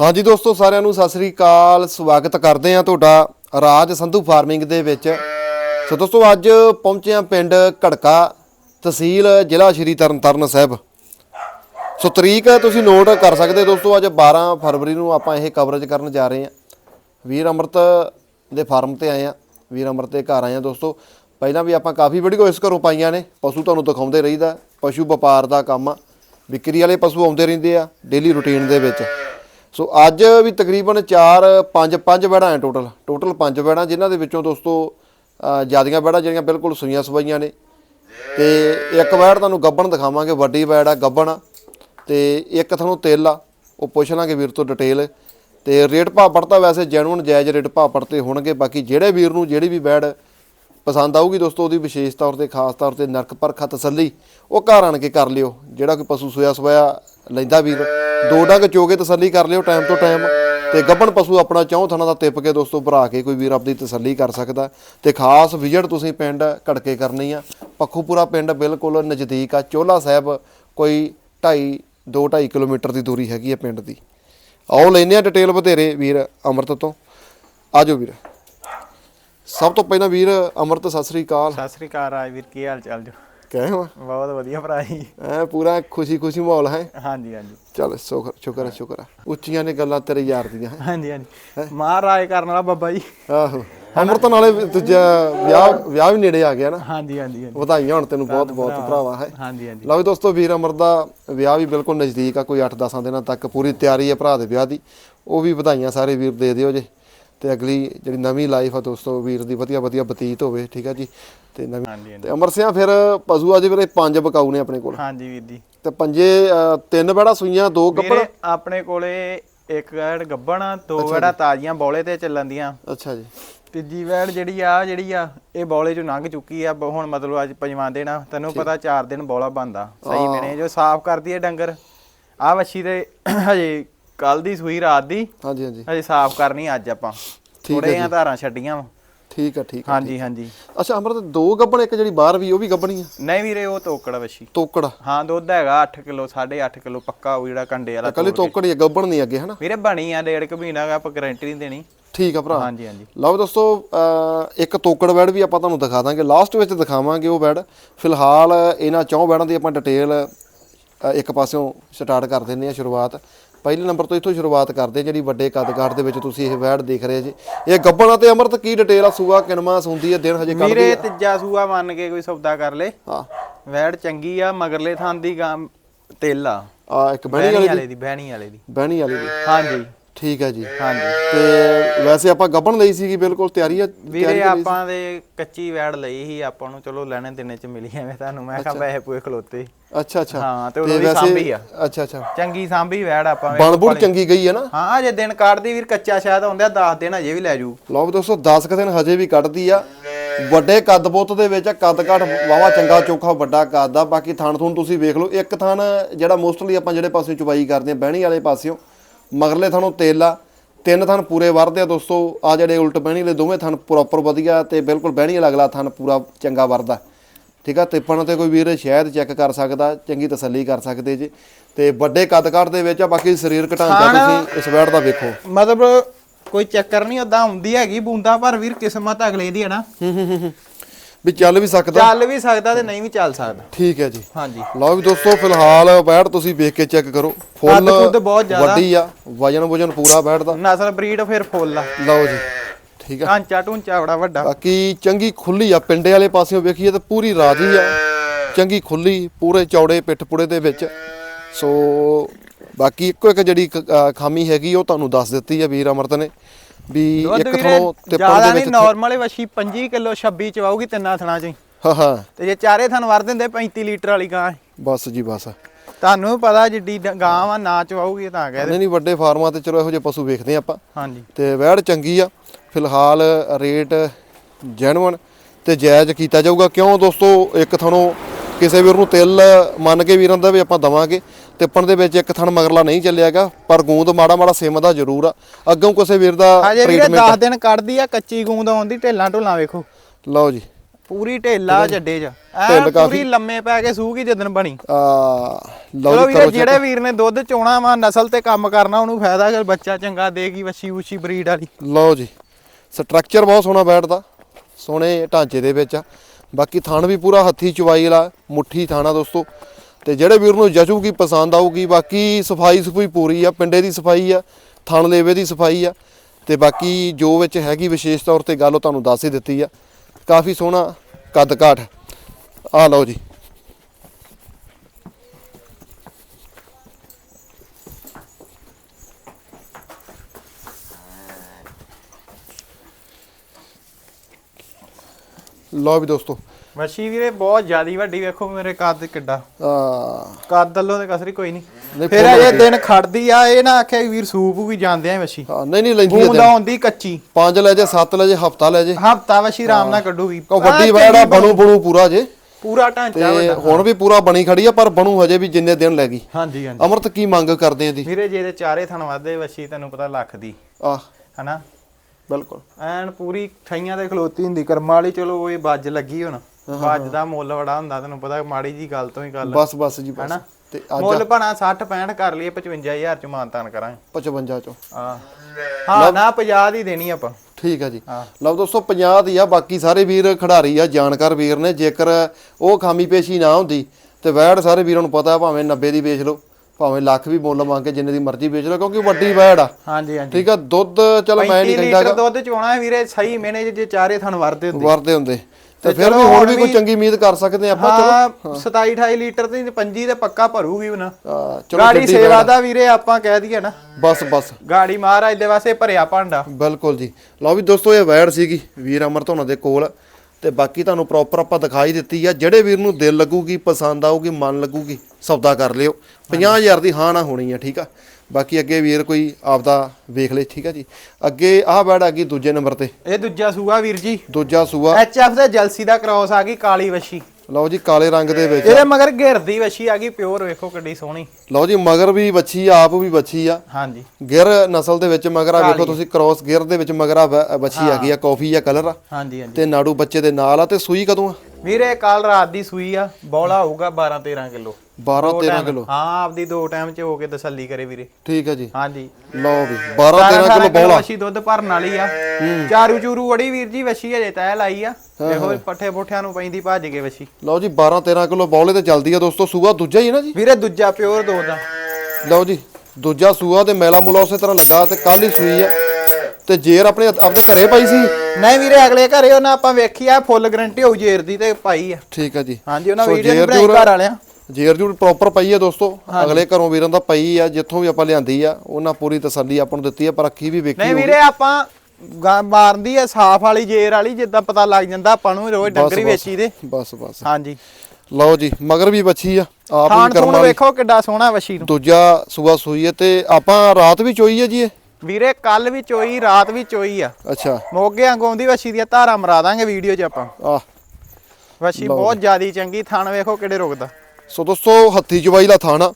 ਹਾਂਜੀ ਦੋਸਤੋ, ਸਾਰਿਆਂ ਨੂੰ ਸਤਿ ਸ੍ਰੀ ਅਕਾਲ। ਸਵਾਗਤ ਕਰਦੇ ਆ ਤੁਹਾਡਾ ਰਾਜ ਸੰਧੂ ਫਾਰਮਿੰਗ ਦੇ ਵਿੱਚ। ਸੋ ਦੋਸਤੋ, ਅੱਜ ਪਹੁੰਚੇ ਆ ਪਿੰਡ ਘੜਕਾ ਤਹਿਸੀਲ ਜ਼ਿਲ੍ਹਾ ਸ਼੍ਰੀ ਤਰਨਤਾਰਨ ਸਾਹਿਬ। ਸੋ ਤਰੀਕ ਤੁਸੀਂ ਨੋਟ ਕਰ ਸਕਦੇ ਦੋਸਤੋ, ਅੱਜ 12 ਫਰਵਰੀ ਨੂੰ ਆਪਾਂ ਇਹ ਕਵਰੇਜ ਕਰਨ ਜਾ ਰਹੇ ਆ ਵੀਰ ਅੰਮ੍ਰਿਤ ਦੇ ਫਾਰਮ ਤੇ ਆਏ ਆ ਵੀਰ ਅੰਮ੍ਰਿਤ ਦੇ ਘਰ ਆਏ ਆ ਦੋਸਤੋ। ਪਹਿਲਾਂ ਵੀ ਆਪਾਂ ਕਾਫੀ ਵੀਡੀਓ ਇਸ ਘਰੋਂ ਪਾਈਆਂ ਨੇ। ਪਸ਼ੂ ਤੁਹਾਨੂੰ ਦਿਖਾਉਂਦੇ ਰਹੀਦਾ। ਪਸ਼ੂ ਵਪਾਰ ਦਾ ਕੰਮ ਆ। ਵਿਕਰੀ ਵਾਲੇ ਪਸ਼ੂ ਆਉਂਦੇ ਰਹਿੰਦੇ ਆ। ਡੇਲੀ ਰੁਟੀਨ ਦੇ ਵਿੱਚ। ਸੋ ਅੱਜ ਵੀ ਤਕਰੀਬਨ 4 5 5 ਬੈੜਾਂ ਹੈ ਟੋਟਲ ਟੋਟਲ 5 ਬੈੜਾਂ, ਜਿਨ੍ਹਾਂ ਦੇ ਵਿੱਚੋਂ ਦੋਸਤੋ ਜਿਆਦੀਆਂ ਬੈੜਾਂ ਜਿਹੜੀਆਂ ਬਿਲਕੁਲ ਸੂਈਆਂ ਸਵਾਈਆਂ ਨੇ। ਤੇ ਇੱਕ ਵੈੜ ਤੁਹਾਨੂੰ ਗੱਬਣ ਦਿਖਾਵਾਂਗੇ, ਵੱਡੀ ਵੈੜ ਆ, ਗੱਬਣ ਆ। ਤੇ ਇੱਕ ਤੁਹਾਨੂੰ ਤਿਲ ਆ, ਉਹ ਪੁੱਛ ਲਾਂਗੇ ਵੀਰ ਤੋਂ ਡਿਟੇਲ ਤੇ ਰੇਟ ਭਾਅ ਪੜਤਾ ਵੈਸੇ ਜੈਨੂਨ ਜਾਇਜ਼ ਰੇਟ ਭਾਅ ਪੜਤੇ ਹੋਣਗੇ, ਬਾਕੀ ਜਿਹੜੇ ਵੀਰ ਨੂੰ ਜਿਹੜੀ ਵੀ ਵੈੜ ਪਸੰਦ ਆਊਗੀ ਦੋਸਤੋ, ਉਹਦੀ ਵਿਸ਼ੇਸ਼ ਤੌਰ ਤੇ, ਖਾਸ ਤੌਰ ਤੇ ਨਰਕ ਪਰਖਾ ਤਸੱਲੀ, ਉਹ ਘਰ ਆਣ ਕੇ ਕਰ ਲਿਓ। ਜਿਹੜਾ ਕੋਈ ਪਸ਼ੂ ਸੋਇਆ ਸੋਇਆ ਲੈਂਦਾ ਵੀਰ। ਦੋ ਡੰਗ ਚੋਗੇ ਤਸੱਲੀ ਕਰ ਲਿਓ ਟਾਈਮ ਤੋਂ ਟਾਈਮ ਤੇ ਗੱਬਣ ਪਸ਼ੂ ਆਪਣਾ ਚੌਂ ਥਣਾ ਦਾ ਤਿੱਪ ਕੇ ਦੋਸਤੋ ਭਰਾ ਕੇ ਕੋਈ ਵੀਰ ਆਪਣੀ ਤਸੱਲੀ ਕਰ ਸਕਦਾ। ਤੇ ਖਾਸ ਵਿਜ਼ਿਟ ਤੁਸੀਂ ਪਿੰਡ ਘੜਕੇ ਕਰਨੀ ਆ। ਪੱਖੂਪੁਰਾ ਪਿੰਡ ਬਿਲਕੁਲ ਨਜ਼ਦੀਕ ਆ। ਚੋਲਾ ਸਾਹਿਬ ਕੋਈ 2.5 2.5 ਕਿਲੋਮੀਟਰ ਦੀ ਦੂਰੀ ਹੈਗੀ ਆ ਪਿੰਡ ਦੀ। ਆਓ ਲੈਨੇ ਆ ਡਿਟੇਲ ਬਥੇਰੇ ਵੀਰ ਅਮਰਤ ਤੋਂ। ਆਜੋ ਵੀਰ। ਸਭ ਤੋਂ ਪਹਿਲਾਂ ਵੀਰ ਅਮਰਤ, ਸਤਿ ਸ੍ਰੀ ਅਕਾਲ। ਸਤਿ ਸ੍ਰੀ ਅਕਾਲ ਰਾਜ ਵੀਰ ਕੀ ਹਾਲ ਚਾਲ ਜੋ? ਕਹੇ ਹੋ? ਬਹੁਤ ਵਧੀਆ ਭਰਾ ਜੀ। ਐ ਪੂਰਾ ਖੁਸ਼ੀ ਖੁਸ਼ੀ ਮਾਹੌਲ ਹੈ? ਹਾਂਜੀ ਹਾਂਜੀ। ਚੱਲ ਸ਼ੁਕਰ ਸ਼ੁਕਰ ਹੈ ਸ਼ੁਕਰ ਹੈ। ਉੱਚੀਆਂ ਨੇ ਗੱਲਾਂ ਤੇਰੇ ਯਾਰ ਦੀਆਂ ਹੈਂ। ਹਾਂਜੀ ਹਾਂਜੀ। ਮਹਾਰਾਜ ਕਰਨ ਵਾਲਾ ਬੱਬਾ ਜੀ। ਆਹੋ। ਅਮਰਤ ਨਾਲੇ ਵੀ ਦੂਜਾ ਵਿਆਹ ਵਿਆਹ ਵੀ ਨੇੜੇ ਆ ਗਿਆ ਨਾ। ਹਾਂਜੀ ਹਾਂਜੀ ਹਾਂਜੀ। ਵਧਾਈਆਂ ਹੁਣ ਤੈਨੂੰ ਬਹੁਤ ਬਹੁਤ ਭਰਾਵਾ। ਹੈ? ਹਾਂਜੀ ਹਾਂਜੀ। ਲਓ ਵੀ ਦੋਸਤੋ ਵੀਰ ਅਮਰ ਦਾ ਵਿਆਹ ਵੀ ਬਿਲਕੁਲ ਨਜ਼ਦੀਕ ਆ ਕੋਈ 8-10 ਦਿਨਾਂ ਤੱਕ ਪੂਰੀ ਤਿਆਰੀ ਹੈ ਭਰਾ ਦੇ ਵਿਆਹ ਦੀ। ਉਹ ਵੀ ਵਧਾਈਆਂ ਸਾਰੇ ਵੀਰ ਦੇ ਦਿਓ ਜੇ। ਤੇ ਅਗਲੀ ਜਿਹੜੀ ਨਵੀਂ ਲਾਈਫ ਆ ਦੋਸਤੋ ਵੀਰ ਦੀ ਵਧੀਆ ਵਧੀਆ ਬਤੀਤ ਹੋਵੇ ਠੀਕ ਆ ਜੀ? ਤੇ ਨਵੀਂ ਤੇ ਅਮਰ ਸਿਆਂ ਫਿਰ ਪਸ਼ੂ ਅੱਜ ਵੀਰੇ ਪੰਜ ਬਕਾਊ ਨੇ ਆਪਣੇ ਕੋਲ। ਹਾਂਜੀ ਵੀਰ ਜੀ। ਤੇ ਪੰਜੇ ਤਿੰਨ ਬੜਾ ਸੂਈਆਂ ਦੋ ਵੀਰੇ ਆਪਣੇ ਕੋਲੇ ਇੱਕ ਵੈੜ ਗੱਬਣ ਦੋ ਵੈੜਾਂ ਤਾਜ਼ੀਆਂ ਬੌਲੇ ਤੇ ਚੱਲਣ ਦੀਆਂ। ਅੱਛਾ ਜੀ। ਤੀਜੀ ਵੈੜ ਜਿਹੜੀ ਆ ਜਿਹੜੀ ਆ ਇਹ ਬੌਲੇ ਚੋਂ ਲੰਘ ਚੁੱਕੀ ਆ ਹੁਣ ਮਤਲਬ ਅੱਜ ਪੰਜਵਾਂ ਦਿਨ ਆ। ਤੈਨੂੰ ਪਤਾ 4 ਦਿਨ ਬੌਲਾ ਬੰਦਾ ਸਹੀ ਮਿਣੇ ਜੋ ਸਾਫ਼ ਕਰਦੀ ਹੈ ਡੰਗਰ। ਆ ਵੱਛੀ ਤੇ ਹਜੇ ਕੱਲ ਦੀ ਸੂਈ ਰਾਤ ਦੀ। ਹਾਂਜੀ ਹਾਂਜੀ। ਹਜੇ ਸਾਫ਼ ਕਰਨੀ ਅੱਜ ਆਪਾਂ। ਥੋੜੇ ਆ ਧਾਰਾਂ ਛੱਡੀਆਂ ਵਾ। ਠੀਕ ਆ ਠੀਕ ਆ ਹਾਂਜੀ ਹਾਂਜੀ। ਅੱਛਾ ਅਮਰ ਦੋ ਗੱਬਣ ਇੱਕ ਜਿਹੜੀ ਬਾਹਰ ਵੀ ਉਹ ਵੀ ਗੱਬਣੀ ਆ ਨਹੀਂ ਵੀਰੇ ਉਹ ਤੋਕੜ ਵੱਛੀ। ਤੋਕੜ। ਹਾਂ ਦੁੱਧ ਹੈਗਾ 8 ਕਿਲੋ 8.5 ਕਿਲੋ ਪੱਕਾ ਉਹ ਜਿਹੜਾ ਕੰਡੇ ਵਾਲਾ ਕੱਲੀ ਤੋਕੜ ਹੀ ਗੱਬਣ ਨਹੀਂ ਅੱਗੇ ਹਨਾ? ਵੀਰੇ ਬਣੀ ਆ ਡੇਢ ਕੁ ਮਹੀਨਾ ਆਪਾਂ ਗਾਰੰਟੀ ਨਹੀਂ ਦੇਣੀ। ਠੀਕ ਆ ਭਰਾ। ਹਾਂਜੀ ਹਾਂਜੀ। ਲਓ ਦੋਸਤੋ ਇੱਕ ਤੋਕੜ ਬੈਡ ਵੀ ਆਪਾਂ ਤੁਹਾਨੂੰ ਦਿਖਾ ਦਾਂਗੇ। ਲਾਸਟ ਵਿੱਚ ਦਿਖਾਵਾਂਗੇ ਉਹ ਬੈਡ ਫਿਲਹਾਲ ਇਹਨਾਂ ਚੌਂ ਬੈਡਾਂ ਦੀ ਆਪਾਂ ਡਿਟੇਲ ਇੱਕ ਪਾਸਿਓਂ ਸਟਾਰਟ ਕਰ ਦਿੰਦੇ ਆ ਸ਼ੁਰੂਆਤ। ਪਹਿਲੇ ਨੰਬਰ ਤੋਂ ਇੱਥੋਂ ਸ਼ੁਰੂਆਤ ਕਰਦੇ ਜਿਹੜੀ ਵੱਡੇ ਕੱਦ-ਕਾਠ ਦੇ ਵਿੱਚ ਤੁਸੀਂ ਇਹ ਬੈਡ ਦੇਖ ਰਹੇ ਜੀ। ਇਹ ਗੱਬਣਾ ਤੇ ਅਮਰਤ ਕੀ ਡਿਟੇਲ ਆ? ਸੂਆ ਕਿਨਮਾ ਸੁੰਦੀ ਆ ਦਿਨ ਹਜੇ ਕੱਢਦੀ ਵੀਰੇ ਤੀਜਾ ਸੂਆ ਮੰਨ ਕੇ ਕੋਈ ਸੌਦਾ ਕਰ ਲੇ। ਹਾਂ। ਵੈੜ ਚੰਗੀ ਆ ਮਗਰਲੇ ਥਾਂ ਦੀ ਗਾਂ ਤਿਲ ਆ। ਆ ਇੱਕ ਬਹਿਣੀ ਵਾਲੇ ਦੀ ਬਹਿਣੀ ਵਾਲੇ ਦੀ। ਬਹਿਣੀ ਵਾਲੀ ਦੀ। ਹਾਂਜੀ। ਠੀਕ ਹੈ ਜੀ। ਹਾਂਜੀ ਤੇ ਵੈਸੇ ਆਪਾਂ ਗੱਬਣ ਲਈ ਸੀਗੀ ਬਿਲਕੁਲ ਤਿਆਰੀ ਆ ਵੀਰੇ ਆਪਾਂ ਦੇ ਕੱਚੀ ਵੈੜ ਲਈ ਸੀ ਆਪਾਂ ਨੂੰ ਚਲੋ ਲੈਣੇ ਦਿਨੇ ਚ ਮਿਲੀ ਐਵੇਂ ਤੁਹਾਨੂੰ ਮੈਂ ਕਿਹਾ ਪੈਸੇ ਪੂਏ ਖਲੋਤੇ। ਅੱਛਾ ਅੱਛਾ। ਹਾਂ ਤੇ ਉਹਦੀ ਸਾਂਭੀ ਆ। ਅੱਛਾ ਅੱਛਾ। ਚੰਗੀ ਸਾਂਭੀ ਵੈੜ ਆਪਾਂ ਬਣਬੁੜ ਚੰਗੀ ਗਈ ਹੈ ਨਾ? ਹਾਂ ਅਜੇ ਦਿਨ ਕੱਢਦੀ ਵੀਰ ਕੱਚਾ ਸ਼ਾਇਦ ਆਉਂਦਾ 10 ਦਿਨ ਅਜੇ ਵੀ ਲੈ ਜੂ। ਲਓ ਵੀ ਦੋਸਤੋ 10 ਕੁ ਦਿਨ ਹਜੇ ਵੀ ਕੱਢਦੀ ਆ। ਵੱਡੇ ਕੱਦ ਬੁੱਤ ਦੇ ਵਿੱਚ ਕੱਦ ਕਾਠ ਵਾਵਾ ਚੰਗਾ ਚੋਖਾ ਵੱਡਾ ਕੱਦ ਆ। ਬਾਕੀ ਥਣ ਥੁਣ ਤੁਸੀਂ ਵੇਖ ਲਓ ਇੱਕ ਥਣ ਜਿਹੜਾ ਮੋਸਟਲੀ ਆਪਾਂ ਜਿਹੜੇ ਪਾਸੇ ਚੁਬਾਈ ਕਰਦੇ ਆ ਬਹਿਣੀ ਵਾਲੇ ਪਾਸਿਓਂ ਮਗਰਲੇ ਥਣੋਂ ਤੇਲ ਤਿੰਨ ਥਣ ਪੂਰੇ ਵਰਦੇ ਆ ਦੋਸਤੋ ਆ ਜਿਹੜੇ ਉਲਟ ਬਹਿਣੀ ਵਾਲੇ ਦੋਵੇਂ ਥਣ ਪ੍ਰੋਪਰ ਵਧੀਆ ਤੇ ਬਿਲਕੁਲ ਬਹਿਣੀ ਵਾਲਾ ਅਗਲਾ ਥਣ ਪੂਰਾ ਚੰਗਾ ਵਰਦਾ। ਠੀਕ ਆ ਤਿੱਪਣ ਤੇ ਕੋਈ ਵੀਰ ਸ਼ਾਇਦ ਚੈੱਕ ਕਰ ਸਕਦਾ ਚੰਗੀ ਤਸੱਲੀ ਕਰ ਸਕਦੇ ਜੀ। ਤੇ ਵੱਡੇ ਕੱਦ ਕਾਠ ਦੇ ਵਿੱਚ ਆ ਬਾਕੀ ਸਰੀਰਕ ਢਾਂਚਾ ਤੁਸੀਂ ਇਸ ਵੈਟ ਦਾ ਵੇਖੋ। ਮਤਲਬ ਕੋਈ ਚੱਕਰ ਨਹੀਂ ਉਦਾਂ ਹੁੰਦੀ ਹੈਗੀ ਬੂੰਦਾ ਪਰ ਵੀਰ ਕਿਸਮਤ ਅਗਲੇ ਦੀ ਹੈ ਨਾ। ਹੂੰ ਹੂੰ ਹੂੰ ਹੂੰ। ਵੀ ਚੱਲ ਵੀ ਸਕਦਾ। ਚੱਲ ਵੀ ਸਕਦਾ ਤੇ ਨਹੀਂ ਵੀ ਚੱਲ ਸਕਦਾ। ਠੀਕ ਹੈ ਜੀ। ਹਾਂਜੀ। ਲਓ ਵੀ ਦੋਸਤੋ ਫਿਲਹਾਲ ਬੈਠ ਤੁਸੀਂ ਵੇਖ ਕੇ ਚੈੱਕ ਕਰੋ। ਫੁੱਲ ਕੱਦ ਕੁੱਦ ਬਹੁਤ ਜ਼ਿਆਦਾ। ਵੱਡੀ ਆ ਵਜਨ ਵਜਨ ਪੂਰਾ ਬੈਠ ਦਾ। ਨਸਲ ਬਰੀਡ ਫਿਰ ਫੁੱਲ ਆ। ਲਓ ਜੀ ਠੀਕ ਆ। ਢਾਂਚਾ ਢੂੰਚਾ ਬੜਾ ਵੱਡਾ। ਬਾਕੀ ਚੰਗੀ ਖੁੱਲੀ ਆ ਪਿੰਡੇ ਵਾਲੇ ਪਾਸਿਓਂ ਵੇਖੀਏ ਤਾਂ ਪੂਰੀ ਰਾਜੀ ਆ। ਚੰਗੀ ਖੁੱਲੀ ਪੂਰੇ ਚੌੜੇ ਪਿੱਠ ਪੁੜੇ ਦੇ ਵਿੱਚ। ਸੋ ਬਾਕੀ ਇੱਕੋ ਇੱਕ ਜਿਹੜੀ ਕ- ਖਾਮੀ ਹੈਗੀ ਉਹ ਤੁਹਾਨੂੰ ਦੱਸ ਦਿੱਤੀ ਆ ਵੀਰ ਅਮਰਤ ਨੇ। ਵੀ ਇੱਕ ਥਣੋਂ ਤੇ ਜ਼ਿਆਦਾ ਦੇ ਨਹੀਂ ਵਿੱਚ ਨਾਰਮਲ ਵਸ਼ੀ 25 ਕਿਲੋ 26 ਚਵਾਉਗੀ ਤਿੰਨਾਂ ਥਣਾ ਚ ਹੀ। ਹਾਂ ਤੇ ਜੇ ਚਾਰੇ ਥਣ ਵਰ ਦਿੰਦੇ 35 ਲੀਟਰ ਵਾਲੀ ਗਾਂ ਬਸ ਜੀ ਬਸ। ਤੁਹਾਨੂੰ ਪਤਾ ਜਿੱਡੀ ਗਾਂ ਵਾ ਨਾ ਚਵਾਉਗੀ ਤਾਂ ਕਹਿ ਦੇ ਨਹੀਂ ਨਹੀਂ ਵੱਡੇ ਫਾਰਮਾਂ ਤੇ ਚਲੋ ਇਹੋ ਜਿਹੇ ਪਸ਼ੂ ਵੇਖਦੇ ਆਪਾਂ। ਹਾਂਜੀ। ਤੇ ਵੈੜ ਚੰਗੀ ਆ। ਫਿਲਹਾਲ ਰੇਟ ਜੈਨੂਨ ਤੇ ਜਾਇਜ਼ ਕੀਤਾ ਜਾਊਗਾ। ਕਿਉਂ ਦੋਸਤੋ ਇੱਕ ਥਣੋਂ ਕਿਸੇ ਵੀਰ ਨੂੰ ਤਿਲ ਮੰਨ ਕੇ ਵੀਰਾਂ ਦਾ ਵੀ ਆਪਾਂ ਦਵਾਂਗੇ। ਤਿੱਪਣ ਦੇ ਵਿੱਚ ਇੱਕ ਥਣ ਮਗਰਲਾ ਨਹੀਂ ਚੱਲਿਆਗਾ ਪਰ ਗੂੰਦ ਮਾੜਾ ਮਾੜਾ ਸਿਮਦਾ ਜ਼ਰੂਰ ਆ। ਅੱਗੋਂ ਕਿਸੇ ਵੀਰ ਦਾ ਹਜੇ ਵੀਰੇ ਟ੍ਰੀਟਮੈਂਟ 10 ਦਿਨ ਕੱਢਦੀ ਆ ਕੱਚੀ ਗੂੰਦ ਆਉਂਦੀ ਢੇਲਾਂ ਢੋਲਾਂ ਵੇਖੋ। ਲਓ ਜੀ। ਪੂਰੀ ਢੇਲਾ ਜੱਡੇ ਚ। ਐ ਪੂਰੀ ਲੰਮੇ ਪੈ ਕੇ ਸੂਗੀ ਜਦੋਂ ਬਣੀ। ਆ ਲਓ ਜੀ ਕਰੋ ਜਿਹੜੇ ਵੀਰ ਨੇ ਦੁੱਧ ਚੋਣਾ ਵਾ ਨਸਲ ਤੇ ਕੰਮ ਕਰਨਾ ਉਹਨੂੰ ਫਾਇਦਾ ਕਿ ਬੱਚਾ ਚੰਗਾ ਦੇਗੀ ਵੱਛੀ ਉੱਚੀ ਬਰੀਡ ਵਾਲੀ। ਲਓ ਜੀ। ਸਟਰਕਚਰ ਬਹੁਤ ਸੋਹਣਾ ਬੈਠਦਾ ਸੋਹਣੇ ਢਾਂਚੇ ਦੇ ਵਿੱਚ ਆ। ਬਾਕੀ ਥਣ ਵੀ ਪੂਰਾ ਹੱਥੀ ਚਵਾਈ ਵਾਲਾ ਮੁੱਠੀ ਥਾਣਾ ਦੋਸਤੋ। ਤੇ ਜਿਹੜੇ ਵੀਰ ਨੂੰ ਜਚੂਗੀ ਪਸੰਦ ਆਊਗੀ, ਬਾਕੀ ਸਫ਼ਾਈ ਸਫੂਈ ਪੂਰੀ ਆ, ਪਿੰਡੇ ਦੀ ਸਫ਼ਾਈ ਆ, ਥਣ ਲੇਵੇ ਦੀ ਸਫ਼ਾਈ ਆ, ਤੇ ਬਾਕੀ ਜੋ ਵਿੱਚ ਹੈਗੀ ਵਿਸ਼ੇਸ਼ ਤੌਰ ਤੇ ਗੱਲ ਉਹ ਤੁਹਾਨੂੰ ਦੱਸ ਹੀ ਦਿੱਤੀ ਆ। ਕਾਫੀ ਸੋਹਣਾ ਕੱਦ ਕਾਠ ਆ ਲਓ ਜੀ। ਲਓ ਵੀ ਦੋਸਤੋ ਵੱਛੀ ਵੀਰੇ ਬਹੁਤ ਜ਼ਿਆਦੀ ਵੱਡੀ ਵੇਖੋ ਮੇਰੇ ਕੱਦ ਕਿੱਡਾ। ਆ ਕੱਦ ਵੱਲੋਂ ਤੇ ਕਸਰੀ ਕੋਈ ਨਹੀਂ, ਫਿਰ ਇਹ। ਦਿਨ ਖੜਦੀ ਆ ਇਹ ਨਾ ਆਖਿਆ ਵੀਰ ਸੂਪ ਵੀ ਜਾਂਦੇ ਆ ਵੱਛੀ ਹਾਂ, ਨਹੀਂ ਨਹੀਂ ਲੈਂਦੀ ਬੂੰਦ ਹੈ ਆਉਂਦੀ ਕੱਚੀ। ਪੰਜ ਲੈ ਜੇ ਸੱਤ ਲੈ ਜੇ ਹਫਤਾ ਲੈ ਜੇ। ਹਫਤਾ ਵੱਛੀ ਆਰਾਮ ਨਾਲ ਕੱਢੂਗੀ। ਉਹ ਵੱਡੀ ਵੈੜ ਬਣੂ। ਬਣੂ ਪੂਰਾ ਜੇ। ਪੂਰਾ ਢਾਂਚਾ ਵੱਡਾ। ਹੁਣ ਵੀ ਪੂਰਾ ਬਣੀ ਖੜੀ ਆ ਪਰ ਬਣੂ ਹਜੇ ਵੀ ਜਿੰਨੇ ਦਿਨ ਲੈ ਗਈ। ਹਾਂਜੀ ਹਾਂਜੀ। ਅਮਰਤ ਕੀ ਮੰਗ ਕਰਦੇ ਆ ਦੀ? ਵੀਰੇ ਜੇ ਇਹਦੇ ਚਾਰੇ ਥਣ ਵਾਦੇ ਵੱਛੀ ਤੈਨੂੰ ਪਤਾ ਲੱਖ ਦੀ। ਆ ਹਨਾ? ਬਿਲਕੁਲ। ਐਨ ਪੂਰੀ ਠਈਆਂ ਤੇ ਖਲੋਤੀ ਹੁੰਦੀ ਕਰਮਾਂ ਵਾਲੀ ਚਲੋ ਇਹ ਬੱਜ ਲੱਗੀ ਹੁਣ। ਬੱਜ ਦਾ ਮੁੱਲ ਬੜਾ ਹੁੰਦਾ ਤੈਨੂੰ ਪਤਾ ਮਾੜੀ ਜੀ ਗੱਲ ਤੋਂ ਹੀ ਗੱਲ। ਬਸ ਬਸ ਜੀ ਬਸ? ਤੇ ਅੱਜ ਮੁੱਲ ਭਣਾ 60 65 ਕਰ ਲਈਏ 55000 ਚ ਮਾਨਤਾਨ ਕਰਾਂਗੇ। 55 ਚੋਂ। ਹਾਂ। ਹਾਂ ਨਾ 50 ਦੀ ਦੇਣੀ ਆਪਾਂ। ਠੀਕ ਆ ਜੀ। ਹਾਂ। ਲਓ ਦੋਸਤੋ 50 ਦੀ ਆ ਬਾਕੀ ਸਾਰੇ ਵੀਰ ਖਿਡਾਰੀ ਆ ਜਾਣਕਾਰ ਵੀਰ ਨੇ ਜੇਕਰ ਉਹ ਖਾਮੀ ਪੇਸ਼ੀ ਨਾ ਹੁੰਦੀ ਤੇ ਵੈੜ ਸਾਰੇ ਵੀਰਾਂ ਨੂੰ ਪਤਾ ਭਾਵੇਂ 90 ਦੀ ਵੇਚ ਲਓ ਭਾਵੇਂ ਲੱਖ ਵੀ ਮੁੱਲ ਮੰਗ ਕੇ ਜਿੰਨੇ ਦੀ ਮਰਜ਼ੀ ਵੇਚ ਲਓ ਕਿਉਂਕਿ ਵੱਡੀ ਵੈੜ ਆ। ਹਾਂਜੀ ਹਾਂਜੀ। ਠੀਕ ਆ ਦੁੱਧ ਚਲੋ ਮੈਂ 35 ਨਹੀਂ ਕਹਿੰਦਾ ਦੁੱਧ ਚੋਣਾ ਵੀਰੇ ਸਹੀ ਮਹੀਨੇ 'ਚ ਜੇ ਚਾਰੇ ਥਣ ਵਰਦੇ ਹੁੰਦੇ। ਵਰਦੇ ਹੁੰਦੇ। ਤੇ ਫਿਰ ਚਲੋ ਵੀ ਹੁਣ ਵੀ ਕੋਈ ਚੰਗੀ ਉਮੀਦ ਕਰ ਸਕਦੇ ਆ ਆਪਾਂ ਹਾਂ 27 28 ਲੀਟਰ ਤੇ 25 ਤੇ ਪੱਕਾ ਭਰੂਗੀ ਨਾ। ਚਲੋ ਗਾੜੀ ਸੇਵਾ ਦਾ ਵੀਰੇ ਆਪਾਂ ਕਹਿ ਦਈਏ ਨਾ। ਬਸ ਬਸ। ਗਾੜੀ ਮਹਾਰਾਜ ਦੇ ਵਾਸਤੇ ਭਰਿਆ ਭਾਂਡਾ। ਬਿਲਕੁਲ ਜੀ। ਲਓ ਵੀ ਦੋਸਤੋ ਇਹ ਵੈੜ ਸੀਗੀ ਵੀਰ ਅਮਰਤ ਹੋਣਾ ਦੇ ਕੋਲ। ਤੇ ਬਾਕੀ ਤੁਹਾਨੂੰ ਪ੍ਰੋਪਰ ਆਪਾਂ ਦਿਖਾਈ ਦਿੱਤੀ ਆ। ਜਿਹੜੇ ਵੀਰ ਨੂੰ ਦਿਲ ਲੱਗੂਗੀ ਪਸੰਦ ਆਊਗੀ ਮਨ ਲੱਗੂਗੀ ਸੌਦਾ ਕਰ ਲਿਓ। 50000 ਦੀ ਹਾਂ ਨਾ ਹੋਣੀ ਆ ਠੀਕ ਆ? ਬਾਕੀ ਅੱਗੇ ਵੀਰ ਕੋਈ ਆਪਦਾ ਵੇਖ ਲੇ ਠੀਕ ਆ ਜੀ। ਅੱਗੇ ਆਹ ਵੈੜ ਆ ਗਈ ਦੂਜੇ ਨੰਬਰ ਤੇ। ਇਹ ਦੂਜਾ ਸੂਆ ਵੀਰ ਜੀ। ਦੂਜਾ ਸੂਆ। ਐਚਐਫ ਦੇ ਜਲਸੀ ਦਾ ਕ੍ਰਾਸ ਆ ਗਈ ਕਾਲੀ ਵਸ਼ੀ ਲਓ ਜੀ ਕਾਲੇ ਰੰਗ ਦੇ ਵਿੱਚ ਇਹਦੇ ਮਗਰ ਘਿਰਦੀ ਵਸ਼ੀ ਆ ਗਈ ਪਿਓਰ ਵੇਖੋ ਕਿੱਡੀ ਸੋਹਣੀ। ਲਓ ਜੀ ਮਗਰ ਵੀ ਬੱਚੀ ਆਪ ਵੀ ਬੱਚੀ ਆ। ਹਾਂਜੀ। ਗਿਰ ਨਸਲ ਦੇ ਵਿੱਚ ਮਗਰ ਆ ਵੇਖੋ ਤੁਸੀਂ ਕ੍ਰੋਸ ਗਿਰ ਦੇ ਵਿੱਚ ਮਗਰ ਆ ਬੱਚੀ ਹੈਗੀ ਆ ਕਾਫੀ ਆ ਕਲਰ ਆ। ਹਾਂਜੀ ਹਾਂਜੀ। ਤੇ ਨਾੜੂ ਬੱਚੇ ਦੇ ਨਾਲ ਆ ਤੇ ਸੂਈ ਕਦੋਂ ਆ? ਵੀਰੇ ਕੱਲ ਰਾਤ ਦੀ ਸੂਈ ਆ ਬੌਲਾ ਹੋਊਗਾ 12 13 ਕਿਲੋ। 12 13 ਕਿਲੋ? ਹਾਂ ਆਪਦੀ ਦੋ ਟਾਈਮ ਚ ਹੋ ਕੇ ਤਸੱਲੀ ਕਰੇ ਵੀਰੇ। ਠੀਕ ਹੈ ਜੀ। ਹਾਂਜੀ। ਲਓ ਵੀ 12 13 ਕਿਲੋ ਬੋਲਾ। ਵਸ਼ੀ ਦੁੱਧ ਭਰਨ ਵਾਲੀ ਆ। ਚਾਰੂ ਚੂਰੂ ਵੜੀ ਵੀਰ ਜੀ ਵਸ਼ੀ ਅਜੇ ਤੈ ਲਾਈ ਆ। ਦੇਖੋ ਪੱਠੇ ਪੁੱਠਿਆਂ ਨੂੰ ਪੈਂਦੀ ਭੱਜ ਕੇ ਵਸ਼ੀ। ਲਓ ਜੀ 12 13 ਕਿਲੋ ਬੋਲੇ ਤੇ ਚੱਲਦੀ ਆ ਦੋਸਤੋ ਸੂਆ ਦੂਜਾ ਹੀ ਹੈ ਨਾ ਜੀ। ਵੀਰੇ ਦੂਜਾ ਪਿਓਰ ਦੋ ਦਾ ਲਓ ਜੀ ਦੂਜਾ ਸੂਆ ਤੇ ਮੈਲਾ ਮੁਲਾ ਉਸੇ ਤਰ੍ਹਾਂ ਲੱਗਾ ਤੇ ਕੱਲ ਹੀ ਸੂਈ ਆ। ਤੇ ਜੇਰ ਆਪਣੇ ਆਪਣੇ ਘਰੇ ਪਾਈ ਸੀ। ਨਹੀਂ ਵੀਰੇ ਅਗਲੇ ਘਰੇ ਉਹਨਾਂ ਆਪਾਂ ਵੇਖੀ ਆ ਫੁੱਲ ਗਰੰਟੀ ਹੋਊ ਜੇਰ ਦੀ ਤੇ ਪਾਈ ਆ। ਠੀਕ ਆ ਜੀ। ਹਾਂਜੀ ਉਹਨਾਂ ਵੀਡੀਓ ਨਹੀਂ ਬਣਾਈ ਘਰ ਵਾਲਿਆਂ। ਜੇਰ ਜੂਰ ਪ੍ਰੋਪਰ ਪਈ ਆ ਦੋਸਤੋ। ਅਗਲੇ ਘਰੋਂ ਵੀਰਾਂ ਦਾ ਪਈ ਆ ਜਿੱਥੋਂ ਵੀ ਆਪਾਂ ਲਿਆਂਦੀ ਆ ਉਹਨਾਂ ਪੂਰੀ ਤਸੱਲੀ ਆਪਾਂ ਨੂੰ ਦਿੱਤੀ ਆ ਪਰ ਅੱਖੀ ਵੀ ਵੇਖੀ ਨਹੀਂ ਵੀਰੇ ਆਪਾਂ ਮਾਰਦੀ ਆ ਸਾਫ਼ ਵਾਲੀ ਜੇਰ ਵਾਲੀ ਜਿੱਦਾਂ ਪਤਾ ਲੱਗ ਜਾਂਦਾ ਆਪਾਂ ਨੂੰ ਰੋਜ਼ ਡੰਗਰੀ ਵੇਚੀ ਦੇ। ਬਸ ਬਸ। ਹਾਂਜੀ। ਲਓ ਜੀ ਮਗਰ ਵੀ ਬੱਚੀ ਆ ਆਪ ਵੀ ਕਰਮ ਵੇਖੋ ਕਿੱਡਾ ਸੋਹਣਾ ਵਸ਼ੀ ਨੂੰ। ਦੂਜਾ ਸੂਆ ਸੂਈ ਹੈ ਤੇ ਆਪਾਂ ਰਾਤ ਵੀ ਚੋਈ ਹੈ ਜੀ ਇਹ? ਵੀਰੇ ਕੱਲ ਵੀ ਚੋਈ ਰਾਤ ਵੀ ਚੋਈ ਆ। ਅੱਛਾ। ਮੋਗੇ ਆਉਂਦੀ ਵਸ਼ੀ ਦੀਆਂ ਧਾਰਾਂ ਮਰਾ ਦਾਂਗੇ ਵੀਡੀਓ 'ਚ ਆਪਾਂ। ਆ ਵਸ਼ੀ ਬਹੁਤ ਜ਼ਿਆਦੀ ਚੰਗੀ ਥਣ ਵੇਖੋ ਕਿਹੜੇ ਰੁਕਦਾ। ਸੋ ਦੋਸਤੋ ਹੱਥੀ ਚਵਾਈ ਦਾ ਥਾਣਾ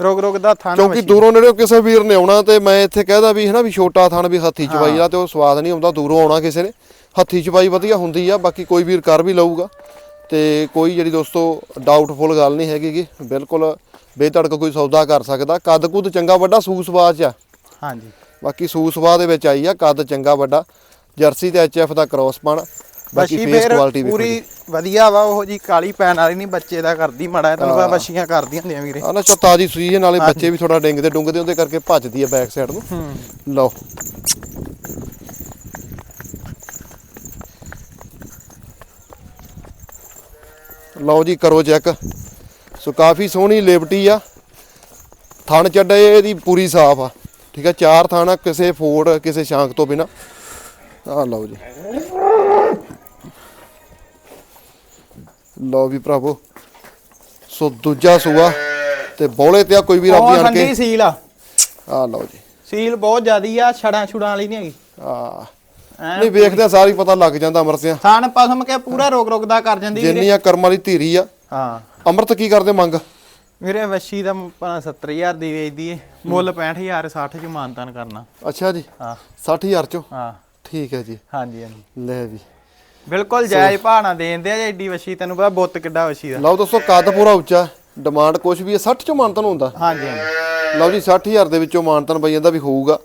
ਰੁਕ ਰੁਕਦਾ ਥਣ ਕਿਉਂਕਿ ਦੂਰੋਂ ਨੇੜੇ ਕਿਸੇ ਵੀਰ ਨੇ ਆਉਣਾ ਤੇ ਮੈਂ ਇੱਥੇ ਕਹਿਦਾ ਵੀ ਹਨਾ ਵੀ ਛੋਟਾ ਥਾਣ ਵੀ ਹੱਥੀ ਚਵਾਈ ਦਾ ਤੇ ਉਹ ਸਵਾਦ ਨਹੀਂ ਆਉਂਦਾ ਦੂਰੋਂ ਆਉਣਾ ਕਿਸੇ ਨੇ। ਹੱਥੀ ਚਵਾਈ ਵਧੀਆ ਹੁੰਦੀ ਆ ਬਾਕੀ ਕੋਈ ਵੀਰ ਕਰ ਵੀ ਲਊਗਾ। ਤੇ ਕੋਈ ਜਿਹੜੀ ਦੋਸਤੋ ਡਾਊਟਫੁਲ ਗੱਲ ਨਹੀਂ ਹੈਗੀ ਗੀ ਬਿਲਕੁਲ ਬੇਧੜਕ ਕੋਈ ਸੌਦਾ ਕਰ ਸਕਦਾ। ਕੱਦ ਕੁੱਦ ਚੰਗਾ ਵੱਡਾ ਸੂਸਵਾਜ ਆ। ਹਾਂਜੀ। ਬਾਕੀ ਸੂਸਵਾ ਦੇ ਵਿੱਚ ਆਈ ਆ ਕੱਦ ਚੰਗਾ ਵੱਡਾ ਜਰਸੀ ਤੇ ਐਚਐਫ ਦਾ ਕ੍ਰੋਸ ਪਣ ਬਾਕੀ ਫੇਸ ਕੁਆਲਿਟੀ ਵੀ ਪੂਰੀ ਵਧੀਆ ਵਾ ਉਹ ਜੀ ਕਾਲੀ ਪੈਣ ਵਾਲੀ ਨਹੀਂ ਬੱਚੇ ਦਾ ਕਰਦੀ ਮੜਾ ਤੈਨੂੰ ਪਤਾ ਵਸ਼ੀਆਂ ਕਰਦੀਆਂ ਹੁੰਦੀਆਂ ਵੀਰੇ। ਆ ਨਾ ਚੋ ਤਾਜੀ ਸੂਈ ਹੈ ਨਾਲੇ ਬੱਚੇ ਵੀ ਥੋੜਾ ਡਿੰਗਦੇ ਡੁੰਗਦੇ ਉਹਦੇ ਕਰਕੇ ਭੱਜਦੀ ਆ ਬੈਕ ਸਾਈਡ ਨੂੰ। ਹੂੰ। ਲਓ। ਲਓ ਜੀ ਕਰੋ ਚੈੱਕ ਸੋ ਕਾਫੀ ਸੋਹਣੀ ਲੇਵਟੀ ਆ। ਥਣ ਚੱਡੇ ਇਹਦੀ ਪੂਰੀ ਸਾਫ਼ ਆ। ਠੀਕ ਆ ਚਾਰ ਥਣ ਕਿਸੇ ਫੋੜ ਕਿਸੇ ਸ਼ਾਂਕ ਤੋਂ ਬਿਨਾ। ਆ ਲਓ ਜੀ। ਲਓ ਵੀ ਭਰਾਵੋ। ਸੋ ਦੂਜਾ ਸੂਆ ਤੇ ਬੋਲੇ ਤੇ ਆ ਕੋਈ ਵੀ ਰੱਬ ਜਾਣ ਕੇ। ਸੀਲ ਆ। ਆ ਲਓ ਜੀ। ਸੀਲ ਬਹੁਤ ਜ਼ਿਆਦੀ ਆ ਛੜਾਂ ਛੁੜਾਂ ਵਾਲੀ ਨਹੀਂ ਹੈਗੀ। ਆ ਨਹੀਂ ਵੇਖਦੇ ਸਾਰੀ ਪਤਾ ਲੱਗ ਜਾਂਦਾ ਅਮਰਸਿਆ ਥਣ ਪਸਮ ਕੇ ਪੂਰਾ ਰੋਕ ਰੋਕਦਾ ਕਰ ਜਾਂਦੀ ਵੀਰੇ। ਜਿੰਨੀ ਆ ਕਰਮ ਵਾਲੀ ਧੀਰੀ ਆ। ਹਾਂ। ਅੰਮ੍ਰਿਤ ਕੀ ਕਰਦੇ ਮੰਗ? ਵੀਰੇ ਵਸ਼ੀ ਦਾ 70000 ਦੀ ਵੇਚਦੀ ਏ ਮੁੱਲ 65000 60 ਚ ਮਾਨਤਾਨ ਕਰਨਾ। ਅੱਛਾ ਜੀ ਹਾਂ। 60000 ਚੋਂ? ਹਾਂ। ਠੀਕ ਹੈ ਜੀ। ਹਾਂਜੀ ਹਾਂਜੀ। ਲੈ ਵੀ। ਬਿਲਕੁਲ ਜਾਇਜ਼ ਨਾਲ ਦੇਂਦੇ ਆ ਏਡੀ ਵਛੀ ਤੈਨੂੰ ਪਤਾ ਬੁੱਤ ਕਿੱਡਾ ਵਛੀ ਦਾ। ਲਓ ਦੋਸਤੋ ਕੱਦ ਪੂਰਾ ਉੱਚਾ ਡਿਮਾਂਡ ਕੁਛ ਵੀ ਹੈ 60 ਚੋਂ ਮਾਨਤਨ ਹੁੰਦਾ। ਹਾਂਜੀ ਹਾਂਜੀ। ਲਓ ਜੀ 60000 ਦੇ ਵਿੱਚੋਂ ਮਾਨਤਨ ਬਈ ਜਾਂਦਾ ਵੀ ਹੋਊਗਾ।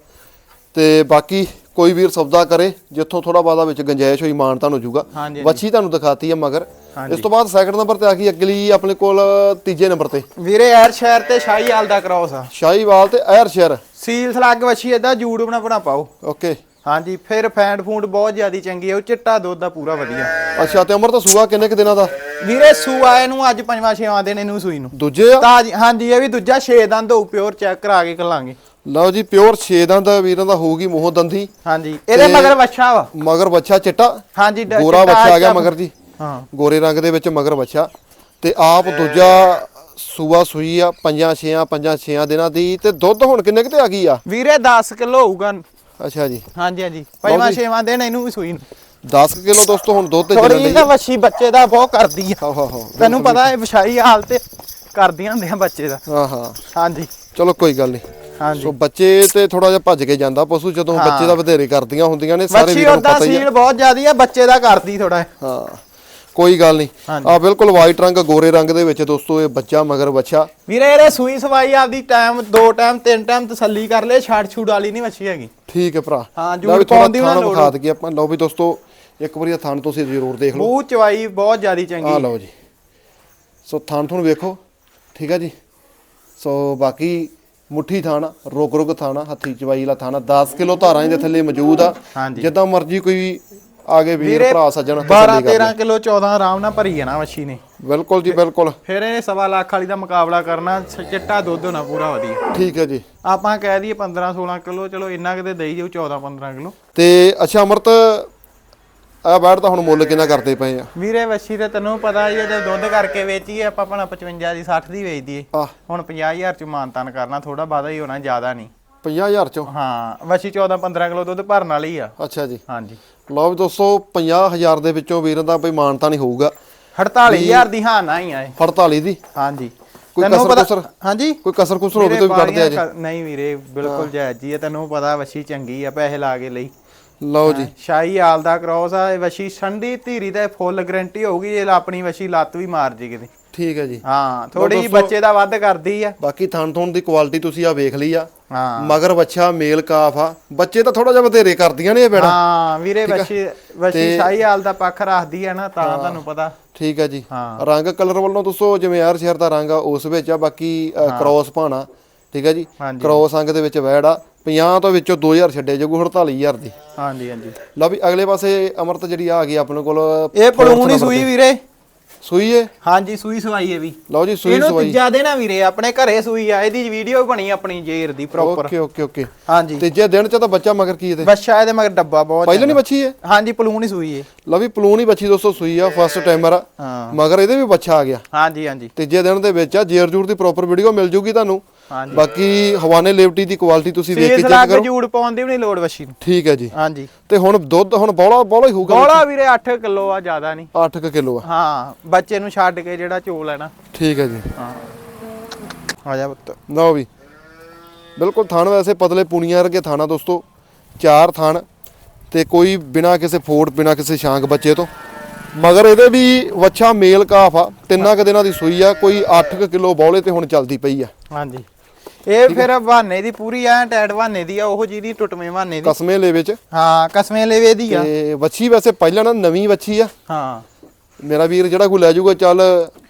ਤੇ ਬਾਕੀ ਕੋਈ ਵੀਰ ਸੌਦਾ ਕਰੇ ਜਿੱਥੋਂ ਥੋੜਾ ਬਾਦਾ ਵਿੱਚ ਗੰਜਾਇਸ਼ ਹੋਈ ਮਾਨਤਨ ਹੋ ਜਾਊਗਾ। ਵੱਛੀ ਤੁਹਾਨੂੰ ਦਿਖਾਤੀ ਹੈ ਮਗਰ। ਇਸ ਤੋਂ ਬਾਅਦ ਸੈਕੰਡ ਨੰਬਰ ਤੇ ਆ ਗਈ ਅਗਲੀ ਆਪਣੇ ਕੋਲ ਤੀਜੇ ਨੰਬਰ ਤੇ। ਵੀਰੇ ਐਰ ਸ਼ਹਿਰ ਤੇ ਸ਼ਾਹੀਵਾਲ ਦਾ ਕ੍ਰਾਸ ਆ। ਸ਼ਾਹੀਵਾਲ ਤੇ ਐਰ ਸ਼ਹਿਰ। ਸੀਲ ਸਲੱਗ ਵਛੀ ਏਦਾਂ ਜੂੜ ਬਣਾ ਬਣਾ ਪਾਓ। ਓਕੇ। ਹਾਂਜੀ ਫਿਰ ਫੈਂਡ ਫੂਡ ਬਹੁਤ ਜ਼ਿਆਦੀ ਚੰਗੀ ਆ ਉਹ ਚਿੱਟਾ ਦੁੱਧ ਦਾ ਪੂਰਾ ਵਧੀਆ। ਅੱਛਾ ਤੇ ਅਮਰ ਤਾਂ ਸੂਆ ਕਿੰਨੇ ਕੁ ਦਿਨਾਂ ਦਾ? ਵੀਰੇ ਸੂਆ ਇਹਨੂੰ ਅੱਜ ਪੰਜਵਾਂ ਛੇਵਾਂ ਦਿਨ ਇਹਨੂੰ ਸੂਈ ਨੂੰ। ਦੂਜੇ ਆ? ਤਾਜੀ ਹਾਂਜੀ ਇਹ ਵੀ ਦੂਜਾ 6 ਦੰਦ ਹੋਊ ਪਿਓਰ ਚੈੱਕ ਕਰਾ ਕੇ ਕੱਲਾਂਗੇ ਲਓ ਜੀ ਪਿਓਰ 6 ਦਾ ਵੀਰਾਂ ਦਾ ਹੋਊਗੀ ਮੋਹ ਦੰਦੀ। ਹਾਂਜੀ ਇਹਦੇ ਮਗਰ ਵੱਛਾ ਵਾ। ਮਗਰ ਬੱਚਾ ਚਿੱਟਾ। ਹਾਂਜੀ ਗੋਰਾ ਬੱਚਾ ਆ ਗਿਆ ਮਗਰ ਜੀ। ਹਾਂ। ਗੋਰੇ ਰੰਗ ਦੇ ਵਿੱਚ ਮਗਰ ਬੱਚਾ ਤੇ ਆਪ ਦੂਜਾ ਸੂਆ ਸੂਈ ਆ ਪੰਜਾਂ ਛੇਆਂ ਪੰਜਾਂ ਛੇਆਂ ਦਿਨਾਂ ਦੀ ਤੇ ਦੁੱਧ ਹੁਣ ਕਿੰਨੇ ਕੁ ਤੇ ਆ ਗਈ ਆ? ਵੀਰੇ 10 ਕਿਲੋ ਹੋਊਗਾ। ਅੱਛਾ ਜੀ। ਹਾਂਜੀ ਹਾਂਜੀ। ਪੰਜਵਾਂ। ਛੇਵਾਂ ਦਿਨ ਇਹਨੂੰ ਵੀ ਸੂਈ ਨੂੰ। 10 ਕਿਲੋ ਦੋਸਤੋ ਹੁਣ ਦੁੱਧ ਤੇ ਥੋੜੀ ਜਿਹੀ ਵੱਛੀ ਬੱਚੇ ਦਾ ਬਹੁਤ ਕਰਦੀ ਆ। ਹਾਂ ਹਾਂ ਹਾਂ ਤੈਨੂੰ ਪਤਾ ਹੈ ਵਿਛਾਈ ਹਾਲ ਤੇ ਕਰਦੀਆਂ ਹੁੰਦੀਆਂ ਬੱਚੇ ਦਾ। ਹਾਂ ਹਾਂ। ਹਾਂਜੀ। ਚਲੋ ਕੋਈ ਗੱਲ ਨਹੀਂ। ਹਾਂਜੀ। ਸੋ ਬੱਚੇ ਤੇ ਥੋੜਾ ਜਿਹਾ ਭੱਜ ਕੇ ਜਾਂਦਾ ਪਸ਼ੂ ਜਦੋਂ ਹਾਂ। ਬੱਚੇ ਦਾ ਵਧੇਰੇ ਕਰਦੀਆਂ ਹੁੰਦੀਆਂ ਨੇ ਸਾਰੇ ਵੱਛੀ ਵੀਰਾਂ ਨੂੰ ਪਤਾ ਹੀ ਸੀਲ ਆ ਬਹੁਤ ਜ਼ਿਆਦੀ ਆ ਬੱਚੇ ਦਾ ਕਰਦੀ ਥੋੜਾ ਹਾਂ। ਕੋਈ ਗੱਲ ਨਹੀਂ। ਆ ਬਿਲਕੁਲ ਵਾਈਟ ਰੰਗ ਗੋਰੇ ਰੰਗ ਦੇ ਵਿੱਚ ਦੋਸਤੋ ਇਹ ਬੱਚਾ ਮਗਰ ਬੱਚਾ। ਵੀਰੇ ਇਹਦੇ ਸੂਈ ਸਵਾਈ ਆਪਦੀ ਟਾਈਮ ਦੋ ਟਾਈਮ ਤਿੰਨ ਟਾਈਮ ਤਸੱਲੀ ਕਰ ਲੈ ਛਾੜ ਛੂੜ ਵਾਲੀ ਨਹੀਂ ਵੱਛੀ ਹੈਗੀ। ਠੀਕ ਹੈ ਭਰਾ। ਹਾਂ, ਜੂੜ ਥੋੜ੍ਹਾ ਪਾਉਣ ਦੀ ਵੀ ਨਾ ਥਣ ਲੋੜ ਵਿਖਾ ਦਈਏ ਆਪਾਂ। ਲਓ ਵੀ ਦੋਸਤੋ ਇੱਕ ਵਾਰੀ ਥਣ ਤੁਸੀਂ ਜ਼ਰੂਰ ਦੇਖ ਲਓ। ਮੂੰਹ ਚਵਾਈ ਬਹੁਤ ਜ਼ਿਆਦੀ ਆ ਚੰਗੀ ਲਓ ਜੀ। ਸੋ ਥਣ ਥਣ ਵੇਖੋ। ਠੀਕ ਹੈ ਜੀ। ਸੋ ਬਾਕੀ ਮੁੱਠੀ ਥਾਣਾ ਰੁਕ ਰੁਕ ਥਾਣਾ ਹੱਥੀ ਚਵਾਈ ਵਾਲਾ ਥਾਣਾ 10 ਕਿਲੋ ਧਾਰਾਂ ਇਹਦੇ ਥੱਲੇ ਮੌਜੂਦ ਆ। ਜਿੱਦਾਂ ਮਰਜ਼ੀ ਕੋਈ ਆਗੇ ਵੀਰ ਵੀਰੇ ਭਰਾ ਸੱਜਣ 12 ਤਸੱਲੀ ਕਰ 13 ਲੈ। ਕਿਲੋ 14 ਆਰਾਮ ਨਾਲ ਭਰੀ ਜਾਣਾ ਵੱਛੀ ਨੇ। ਬਿਲਕੁਲ ਜੀ ਬਿਲਕੁਲ। ਫਿਰ ਇਹਨੇ ਸਵਾ ਲੱਖ ਵਾਲੀ ਦਾ ਮੁਕਾਬਲਾ ਕਰਨਾ ਚਿੱਟਾ ਦੁੱਧ ਹੋਣਾ ਪੂਰਾ ਵਧੀਆ। ਠੀਕ ਹੈ ਜੀ। ਆਪਾਂ ਕਹਿ ਦਈਏ 15 16 ਕਿਲੋ ਚਲੋ ਇੰਨਾ ਕਿਤੇ ਦੇਈ ਜਾਊ 14 15 ਕਿਲੋ। ਤੇ ਅੱਛਾ ਅਮਰਤ ਆ ਬੈਠ ਤਾਂ ਹੁਣ ਮੁੱਲ ਕਿੰਨਾ ਕਰਦੇ ਪਏ ਆ? ਵੀਰੇ ਵੱਛੀ ਤੇ ਤੈਨੂੰ ਪਤਾ ਹੀ ਹੈ ਜੇ ਦੁੱਧ ਕਰਕੇ ਵੇਚੀਏ ਆਪਾਂ ਭਣਾ 55 ਦੀ 60 ਦੀ ਵੇਚ ਦਈਏ। ਆ ਹੁਣ 50000 ਚ ਮਾਨਤਾਨ ਕਰਨਾ ਥੋੜਾ ਬਾਦਾ ਹੀ ਹੋਣਾ ਜ਼ਿਆਦਾ ਨਹੀਂ। 50000 ਚੋਂ? ਹਾਂ ਵੱਛੀ 14 15 ਕਿਲੋ ਦੁੱਧ ਭਰਨ ਵਾਲੀ ਆ। ਅੱਛਾ ਜੀ। ਹਾਂਜੀ। ਲਓ ਵੀ ਦੋਸਤੋ 50000 ਦੇ ਵਿੱਚੋਂ ਵੀਰਾਂ ਦਾ ਕੋਈ ਮਾਨਤਾ ਨਹੀਂ ਹੋਊਗਾ। 48000 ਦੀ ਹਾਂ ਨਾ ਹੀ ਆਏ। 48 ਦੀ? ਹਾਂਜੀ। ਕੋਈ ਕਸਰ ਕੁਸਰ? ਹਾਂਜੀ? ਕੋਈ ਕਸਰ ਕੁਸਰ ਹੋਵੇ ਤਾਂ ਵੀ ਕੱਢ ਦਿਆ ਜੀ। ਨਹੀਂ ਵੀਰੇ ਬਿਲਕੁਲ ਜਾਇਜ਼ ਜੀ ਤੈਨੂੰ ਪਤਾ ਵੱਛੀ ਚੰਗੀ ਆ ਪੈਸੇ ਲਾ ਕੇ ਲਈ। ਲਓ ਜੀ। ਸ਼ਾਹੀ ਆਲ ਦਾ ਕ੍ਰੋਸ ਆ ਇਹ ਵੱਛੀ ਠੰਡੀ ਧੀਰੀ ਤੇ ਫੁੱਲ ਗਰੰਟੀ ਹੋਊਗੀ ਜੇ ਆਪਣੀ ਵੱਛੀ ਲੱਤ ਵੀ ਮਾਰ ਜੇ ਕਿਤੇ। ਠੀਕ ਹੈ ਜੀ। ਹਾਂ ਥੋੜੀ ਬੱਚੇ ਦਾ ਵੱਧ ਕਰਦੀ ਆ। ਬਾਕੀ ਥਣ ਥਣ ਦੀ ਕੁਆਲਿਟੀ ਤੁਸੀਂ ਆ ਵੇਖ ਲਈ ਆ। ਹਾਂ। ਮਗਰ ਬੱਚਾ ਮੇਲ ਕਾਫ ਆ। ਬੱਚੇ ਤਾਂ ਥੋੜਾ ਜਿਹਾ ਵਧੇਰੇ ਕਰਦੀਆਂ ਨੇ ਇਹ ਬੇੜਾ ਹਾਂ ਵੀਰੇ ਤੇ- ਸ਼ਾਹੀ ਆਲ ਦਾ ਪੱਖ ਰੱਖਦੀ ਆ ਨਾ ਤਾਂ ਤੁਹਾਨੂੰ ਪਤਾ। ਠੀਕ ਹੈ ਜੀ। ਰੰਗ ਕਲਰ ਵੱਲੋਂ ਦੱਸੋ ਜਿਵੇਂ ਆਰ ਸ਼ਹਿਰ ਦਾ ਰੰਗ ਆ ਉਸ ਵਿੱਚ ਆ ਬਾਕੀ ਕ੍ਰੋਸ ਪਾਣਾ ਠੀਕ ਹੈ ਜੀ। ਕ੍ਰੋਸ ਅੰਗ ਦੇ ਵਿੱਚ ਵੈੜ ਆ। 50 ਤੋਂ ਵਿੱਚੋਂ 2000 ਛੱਡੇ ਜਾਊ 48000 ਦੀ। ਹਾਂਜੀ ਹਾਂਜੀ। ਲਓ ਵੀ ਅਗਲੇ ਪਾਸੇ ਅਮਰਤ ਜਿਹੜੀ ਆ ਗਈ ਆਪਣੇ ਕੋਲ ਇਹ ਪਲੂਣ ਹੀ ਸੂਈ ਵੀਰੇ। ਸੂਈ ਏ? ਹਾਂਜੀ ਸੂਈ ਸਵਾਈ ਹੈ ਵੀ। ਲਓ ਜੀ ਸੂਈ ਇਹਨੂੰ ਸਵਾਈ। ਤੀਜਾ ਦਿਨ ਆ ਵੀਰੇ ਆਪਣੇ ਘਰੇ ਸੂਈ ਆ ਇਹਦੀ ਵੀਡੀਓ ਬਣੀ ਆਪਣੀ ਜੇਰ ਦੀ ਪ੍ਰੋਪਰ ਓਕੇ ਓਕੇ ਓਕੇ। ਹਾਂਜੀ। ਤੀਜੇ ਦਿਨ ਚ ਤਾਂ ਬੱਚਾ ਮਗਰ ਕੀ ਇਹਦੇ? ਬੱਚਾ ਇਹਦੇ ਮਗਰ ਡੱਬਾ ਬਹੁਤ ਪਹਿਲਾਂ ਨਹੀਂ ਬੱਚੀ ਏ? ਹਾਂਜੀ ਪਲੂਣ ਹੀ ਸੂਈ ਹੈ ਲਓ ਵੀ ਪਲੂਨ ਹੀ ਬੱਚੀ ਦੋਸਤੋ ਸੂਈ ਆ ਫਸਟ ਟਾਈਮਰ ਆ। ਹਾਂ ਮਗਰ ਇਹਦੇ ਵੀ ਬੱਚਾ ਆ ਗਿਆ। ਹਾਂਜੀ ਹਾਂਜੀ। ਤੀਜੇ ਦਿਨ ਦੇ ਵਿੱਚ ਆ ਜੇਰ ਜੂਰ ਦੀ ਪ੍ਰੋਪਰ ਵੀਡੀਓ ਮਿਲ ਜੂਗੀ ਤੁਹਾਨੂੰ। ਹਾਂਜੀ। ਬਾਕੀ ਹਵਾਨੇ ਲੇਵਟੀ ਦੀ ਕੁਆਲਿਟੀ ਤੁਸੀਂ ਵੇਖ ਕੇ ਚੈੱਕ ਕਰੋ। ਜੂੜ ਪਾਉਣ ਦੀ ਵੀ ਨਹੀਂ ਲੋੜ ਵੱਛੀ ਨੂੰ। ਠੀਕ ਹੈ ਜੀ। ਹਾਂਜੀ। ਤੇ ਹੁਣ ਦੁੱਧ ਹੁਣ ਬੋਲਾ ਬੋਲਾ ਹੀ ਹੋਊਗਾ ਗੋਲਾ ਵੀਰੇ 8 ਕਿਲੋ ਆ ਜ਼ਿਆਦਾ ਨਹੀਂ। 8 ਕਿਲੋ ਆ। ਹਾਂ ਬੱਚੇ ਨੂੰ ਛੱਡ ਕੇ ਜਿਹੜਾ ਚੋਲ ਹੈ ਨਾ। ਠੀਕ ਹੈ ਜੀ। ਹਾਂ। ਆ ਜਾ ਪੁੱਤ। ਲਓ ਵੀ। ਬਿਲਕੁਲ ਥਣ ਵੈਸੇ ਪਤਲੇ ਪੂਣੀਆਂ ਵਰਗੇ ਥਾਣਾ ਦੋਸਤੋ। ਚਾਰ ਥਣ ਤੇ ਕੋਈ ਬਿਨਾ ਕਿਸੇ ਫੋੜ ਬਿਨਾ ਕਿਸੇ ਸ਼ਾਂਕ ਬੱਚੇ ਤੋਂ। ਮਗਰ ਇਹਦੇ ਵੀ ਵੱਛਾ ਮੇਲ ਕਾਫ ਆ। ਤਿੰਨਾਂ ਕੁ ਦਿਨਾਂ ਦੀ ਸੂਈ ਆ। ਕੋਈ 8 ਕਿਲੋ ਬੌਲੇ ਤੇ ਹੁਣ ਚੱਲਦੀ ਪਈ ਆ। ਹਾਂਜੀ। ਇਹ ਫਿਰ ਬਹਾਨੇ ਦੀ ਪੂਰੀ ਐ ਟੈਟ ਬਹਾਨੇ ਦੀ ਆ ਉਹ ਜਿਹਦੀ ਟੁੱਟਵੇਂ ਬਹਾਨੇ ਦੀ। ਕਸਮੇ ਲੈ ਵਿੱਚ ਹਾਂ ਕਸਮੇ ਲੇਵੇ ਦੀ ਆ। ਤੇ ਵੱਛੀ ਵੈਸੇ ਪਹਿਲਾਂ ਨਾ ਨਵੀਂ ਵੱਛੀ ਆ। ਹਾਂ। ਮੇਰਾ ਵੀਰ ਜਿਹੜਾ ਕੋਈ ਲੈ ਜਾਊਗਾ ਚੱਲ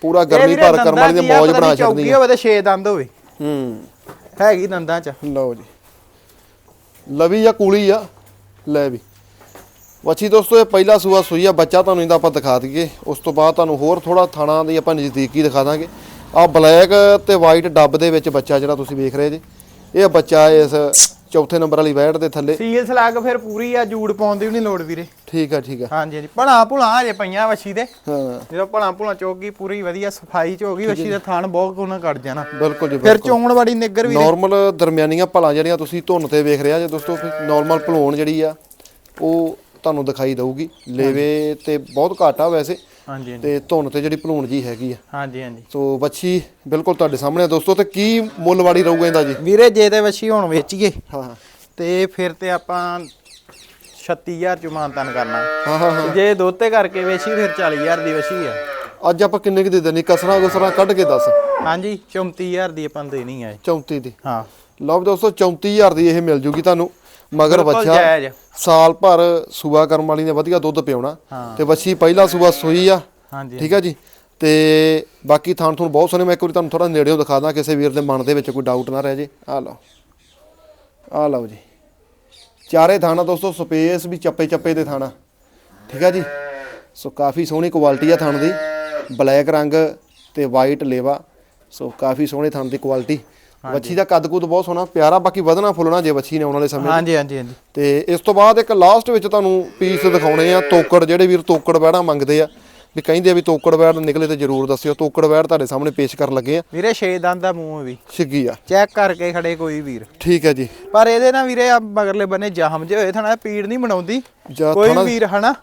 ਪੂਰਾ ਗਰਮੀ ਭਰ ਕਰਮ ਵਾਲੀ ਦੀ ਮੌਜ ਬਣਾ ਚੌਗੀ ਆ। ਹੋਵੇ ਤੇ 6 ਦੰਦ ਹੋਵੇ। ਹੂੰ। ਹੈਗੀ ਦੰਦਾਂ ਚ। ਲਓ ਜੀ। ਲਵੀ ਜਾਂ ਕੂਲੀ ਆ ਲੈ ਵੀ। ਵੱਛੀ ਦੋਸਤੋ ਇਹ ਪਹਿਲਾ ਸੂਆ ਸੂਈ ਆ ਬੱਚਾ ਤੁਹਾਨੂੰ ਇਹਦਾ ਆਪਾਂ ਦਿਖਾ ਦਈਏ। ਉਸ ਤੋਂ ਬਾਅਦ ਤੁਹਾਨੂੰ ਹੋਰ ਥੋੜਾ ਥਾਣਾ ਦੀ ਆਪਾਂ ਨਜ਼ਦੀਕੀ ਦਿਖਾ ਦਾਂਗੇ। ਆ ਬਲੈਕ ਤੇ ਵਾਈਟ ਡੱਬ ਦੇ ਵਿੱਚ ਬੱਚਾ ਜਿਹੜਾ ਤੁਸੀਂ ਵੇਖ ਰਹੇ ਜੀ। ਇਹ ਬੱਚਾ ਇਸ ਚੌਥੇ ਨੰਬਰ ਵਾਲੀ ਵੈੜ ਦੇ ਥੱਲੇ। ਸੀਲ ਸਲੱਗ ਫਿਰ ਪੂਰੀ ਆ ਜੂੜ ਪਾਉਣ ਦੀ ਵੀ ਨਹੀਂ ਲੋੜ ਵੀਰੇ। ਠੀਕ ਆ ਠੀਕ ਆ। ਹਾਂਜੀ ਹਾਂਜੀ। ਭਣਾ ਭੁਲਾ ਜੇ ਪਈਆਂ ਵੱਛੀ ਦੇ। ਹਾਂ। ਜਦੋਂ ਭਣਾ ਭੁਲਾ ਚੋਗੀ ਪੂਰੀ ਵਧੀਆ ਸਫ਼ਾਈ ਚ ਹੋ ਗਈ ਵੱਛੀ ਦਾ ਥਾਣ ਬਹੁਤ ਕੋਨਾ ਕੱਢ ਜਾਣਾ। ਬਿਲਕੁਲ ਜੀ ਫਿਰ ਚੋਣ ਬੜੀ ਨਿੱਗਰ ਵੀ ਨਾਰਮਲ ਦਰਮਿਆਨੀਆਂ ਭਲਾਂ ਜਿਹੜੀਆਂ ਤੁਸੀਂ ਧੁੰਨ ਤੇ ਵੇਖ ਰਿਹਾ ਜੇ ਦੋਸਤੋ ਨਾਰਮਲ ਭਲੋਣ ਜਿਹੜੀ ਆ ਉਹ ਤੁਹਾਨੂੰ ਦਿਖਾਈ ਦਊਗੀ। ਲੇਵੇ ਤੇ ਬਹੁਤ ਘੱਟ ਵੈਸੇ। ਹਾਂਜੀ ਤੇ ਧੁੰਨ ਤੇ ਜਿਹੜੀ ਭਲੂਣ ਜੀ ਹੈਗੀ ਆ। ਹਾਂਜੀ ਹਾਂਜੀ। ਸੋ ਬੱਚੀ ਬਿਲਕੁਲ ਤੁਹਾਡੇ ਸਾਹਮਣੇ ਆ ਦੋਸਤੋ ਤੇ ਕੀ ਮੁੱਲ ਵਾੜੀ ਰਹੂਗਾ ਇਹਦਾ ਜੀ? ਵੀਰੇ ਜੇ ਤੇ ਵੱਛੀ ਹੁਣ ਵੇਚੀਏ ਹਾਂ। ਹਾਂ ਤੇ ਫਿਰ ਤੇ ਆਪਾਂ 36000 ਚ ਮਾਨਤਨ ਕਰਨਾ। ਹਾਂ ਹਾਂ ਹਾਂ। ਜੇ ਦੋਤੇ ਕਰਕੇ ਵੇਚੀ ਫਿਰ 40000 ਦੀ ਵਛੀ ਆ। ਅੱਜ ਆਪਾਂ ਕਿੰਨੇ ਕੁ ਦੇ ਦੇਣੀ? ਕਸਰਾ ਗੁਸਰਾ ਕੱਢ ਕੇ ਦੱਸ। ਹਾਂਜੀ 34000 ਦੀ ਆਪਾਂ ਦੇਣੀ ਆ ਇਹ। 34 ਦੀ। ਹਾਂ। ਲਓ ਵੀ ਦੋਸਤੋ 34000 ਦੀ ਇਹ ਮਿਲ ਜੂਗੀ ਤੁਹਾਨੂੰ। ਮਗਰ ਬਿਲਕੁਲ ਬੱਚਾ ਜਾਇਜ਼। ਸਾਲ ਭਰ ਸੂਆ ਕਰਮ ਵਾਲੀ ਨੇ ਵਧੀਆ ਦੁੱਧ ਪਿਉਣਾ। ਹਾਂ। ਤੇ ਬੱਚੀ ਪਹਿਲਾ ਸੂਆ ਸੂਈ ਆ। ਹਾਂਜੀ ਠੀਕ ਆ ਜੀ? ਤੇ ਬਾਕੀ ਥਾਂ ਤੁਹਾਨੂੰ ਬਹੁਤ ਸੋਹਣੇ ਮੈਂ ਇੱਕ ਵਾਰੀ ਤੁਹਾਨੂੰ ਥੋੜਾ ਨੇੜਿਓਂ ਦਿਖਾ ਦਾਂ ਕਿਸੇ ਵੀਰ ਦੇ ਮਨ ਦੇ ਵਿੱਚ ਕੋਈ ਡਾਊਟ ਨਾ ਰਹਿ ਜੇ। ਆ ਲਓ। ਆ ਲਓ ਜੀ। ਚਾਰੇ ਥਾਣਾ ਦੋਸਤੋ ਸਪੇਸ ਵੀ ਚੱਪੇ ਚੱਪੇ ਦੇ ਥਾਣਾ। ਠੀਕ ਆ ਜੀ? ਸੋ ਕਾਫੀ ਸੋਹਣੀ ਕੁਆਲਿਟੀ ਆ ਥਣ ਦੀ। ਬਲੈਕ ਰੰਗ ਤੇ ਵਾਈਟ ਲੇਵਾ। ਸੋ ਕਾਫੀ ਸੋਹਣੇ ਥਣ ਦੀ ਕੁਆਲਿਟੀ ਵੱਛੀ ਦਾ ਕੱਦ ਕੁੱਦ ਬਹੁਤ ਸੋਹਣਾ ਪਿਆਰਾ ਬਾਕੀ ਵਧਣਾ ਫੁੱਲਣਾ ਜੇ ਵੱਛੀ ਨੇ ਆਉਣ ਵਾਲੇ ਸਮੇਂ 'ਚ। ਹਾਂਜੀ ਹਾਂਜੀ। ਹਾਂਜੀ ਤੇ ਇਸ ਤੋਂ ਬਾਅਦ ਇੱਕ ਲਾਸਟ ਵਿੱਚ ਤੁਹਾਨੂੰ ਪੀਸ ਦਿਖਾਉਣੇ ਆ ਤੋਕੜ ਜਿਹੜੇ ਵੀਰ ਤੋਕੜ ਬੈੜਾ ਮੰਗਦੇ ਆ। ਵੀ ਕਹਿੰਦੇ ਆ ਵੀ ਤੋਕੜ ਬੈੜ ਨਿਕਲੇ ਤੇ ਜਰੂਰ ਦੱਸਿਓ ਤੋਕੜ ਬੈੜ ਤੁਹਾਡੇ ਸਾਹਮਣੇ ਪੇਸ਼ ਕਰਨ ਲੱਗੇ ਆ। ਵੀਰੇ ਛੇ ਦੰਦ ਦਾ ਮੂੰਹ ਵੀ। ਛਿੱਗੀ ਆ। ਚੈੱਕ ਕਰਕੇ ਖੜੇ ਕੋਈ ਵੀਰ। ਠੀਕ ਹੈ ਜੀ। ਪਰ ਇਹਦੇ ਨਾਲ ਵੀਰੇ ਆ ਮਗਰਲੇ ਬੰਨੇ ਜ਼ਖਮ ਜੇ ਹੋਏ ਥਣਾ ਪੀੜ ਨਹੀਂ ਬਣਾਉਂਦੀ ਕੋਈ ਵੀਰ ਹਨਾ?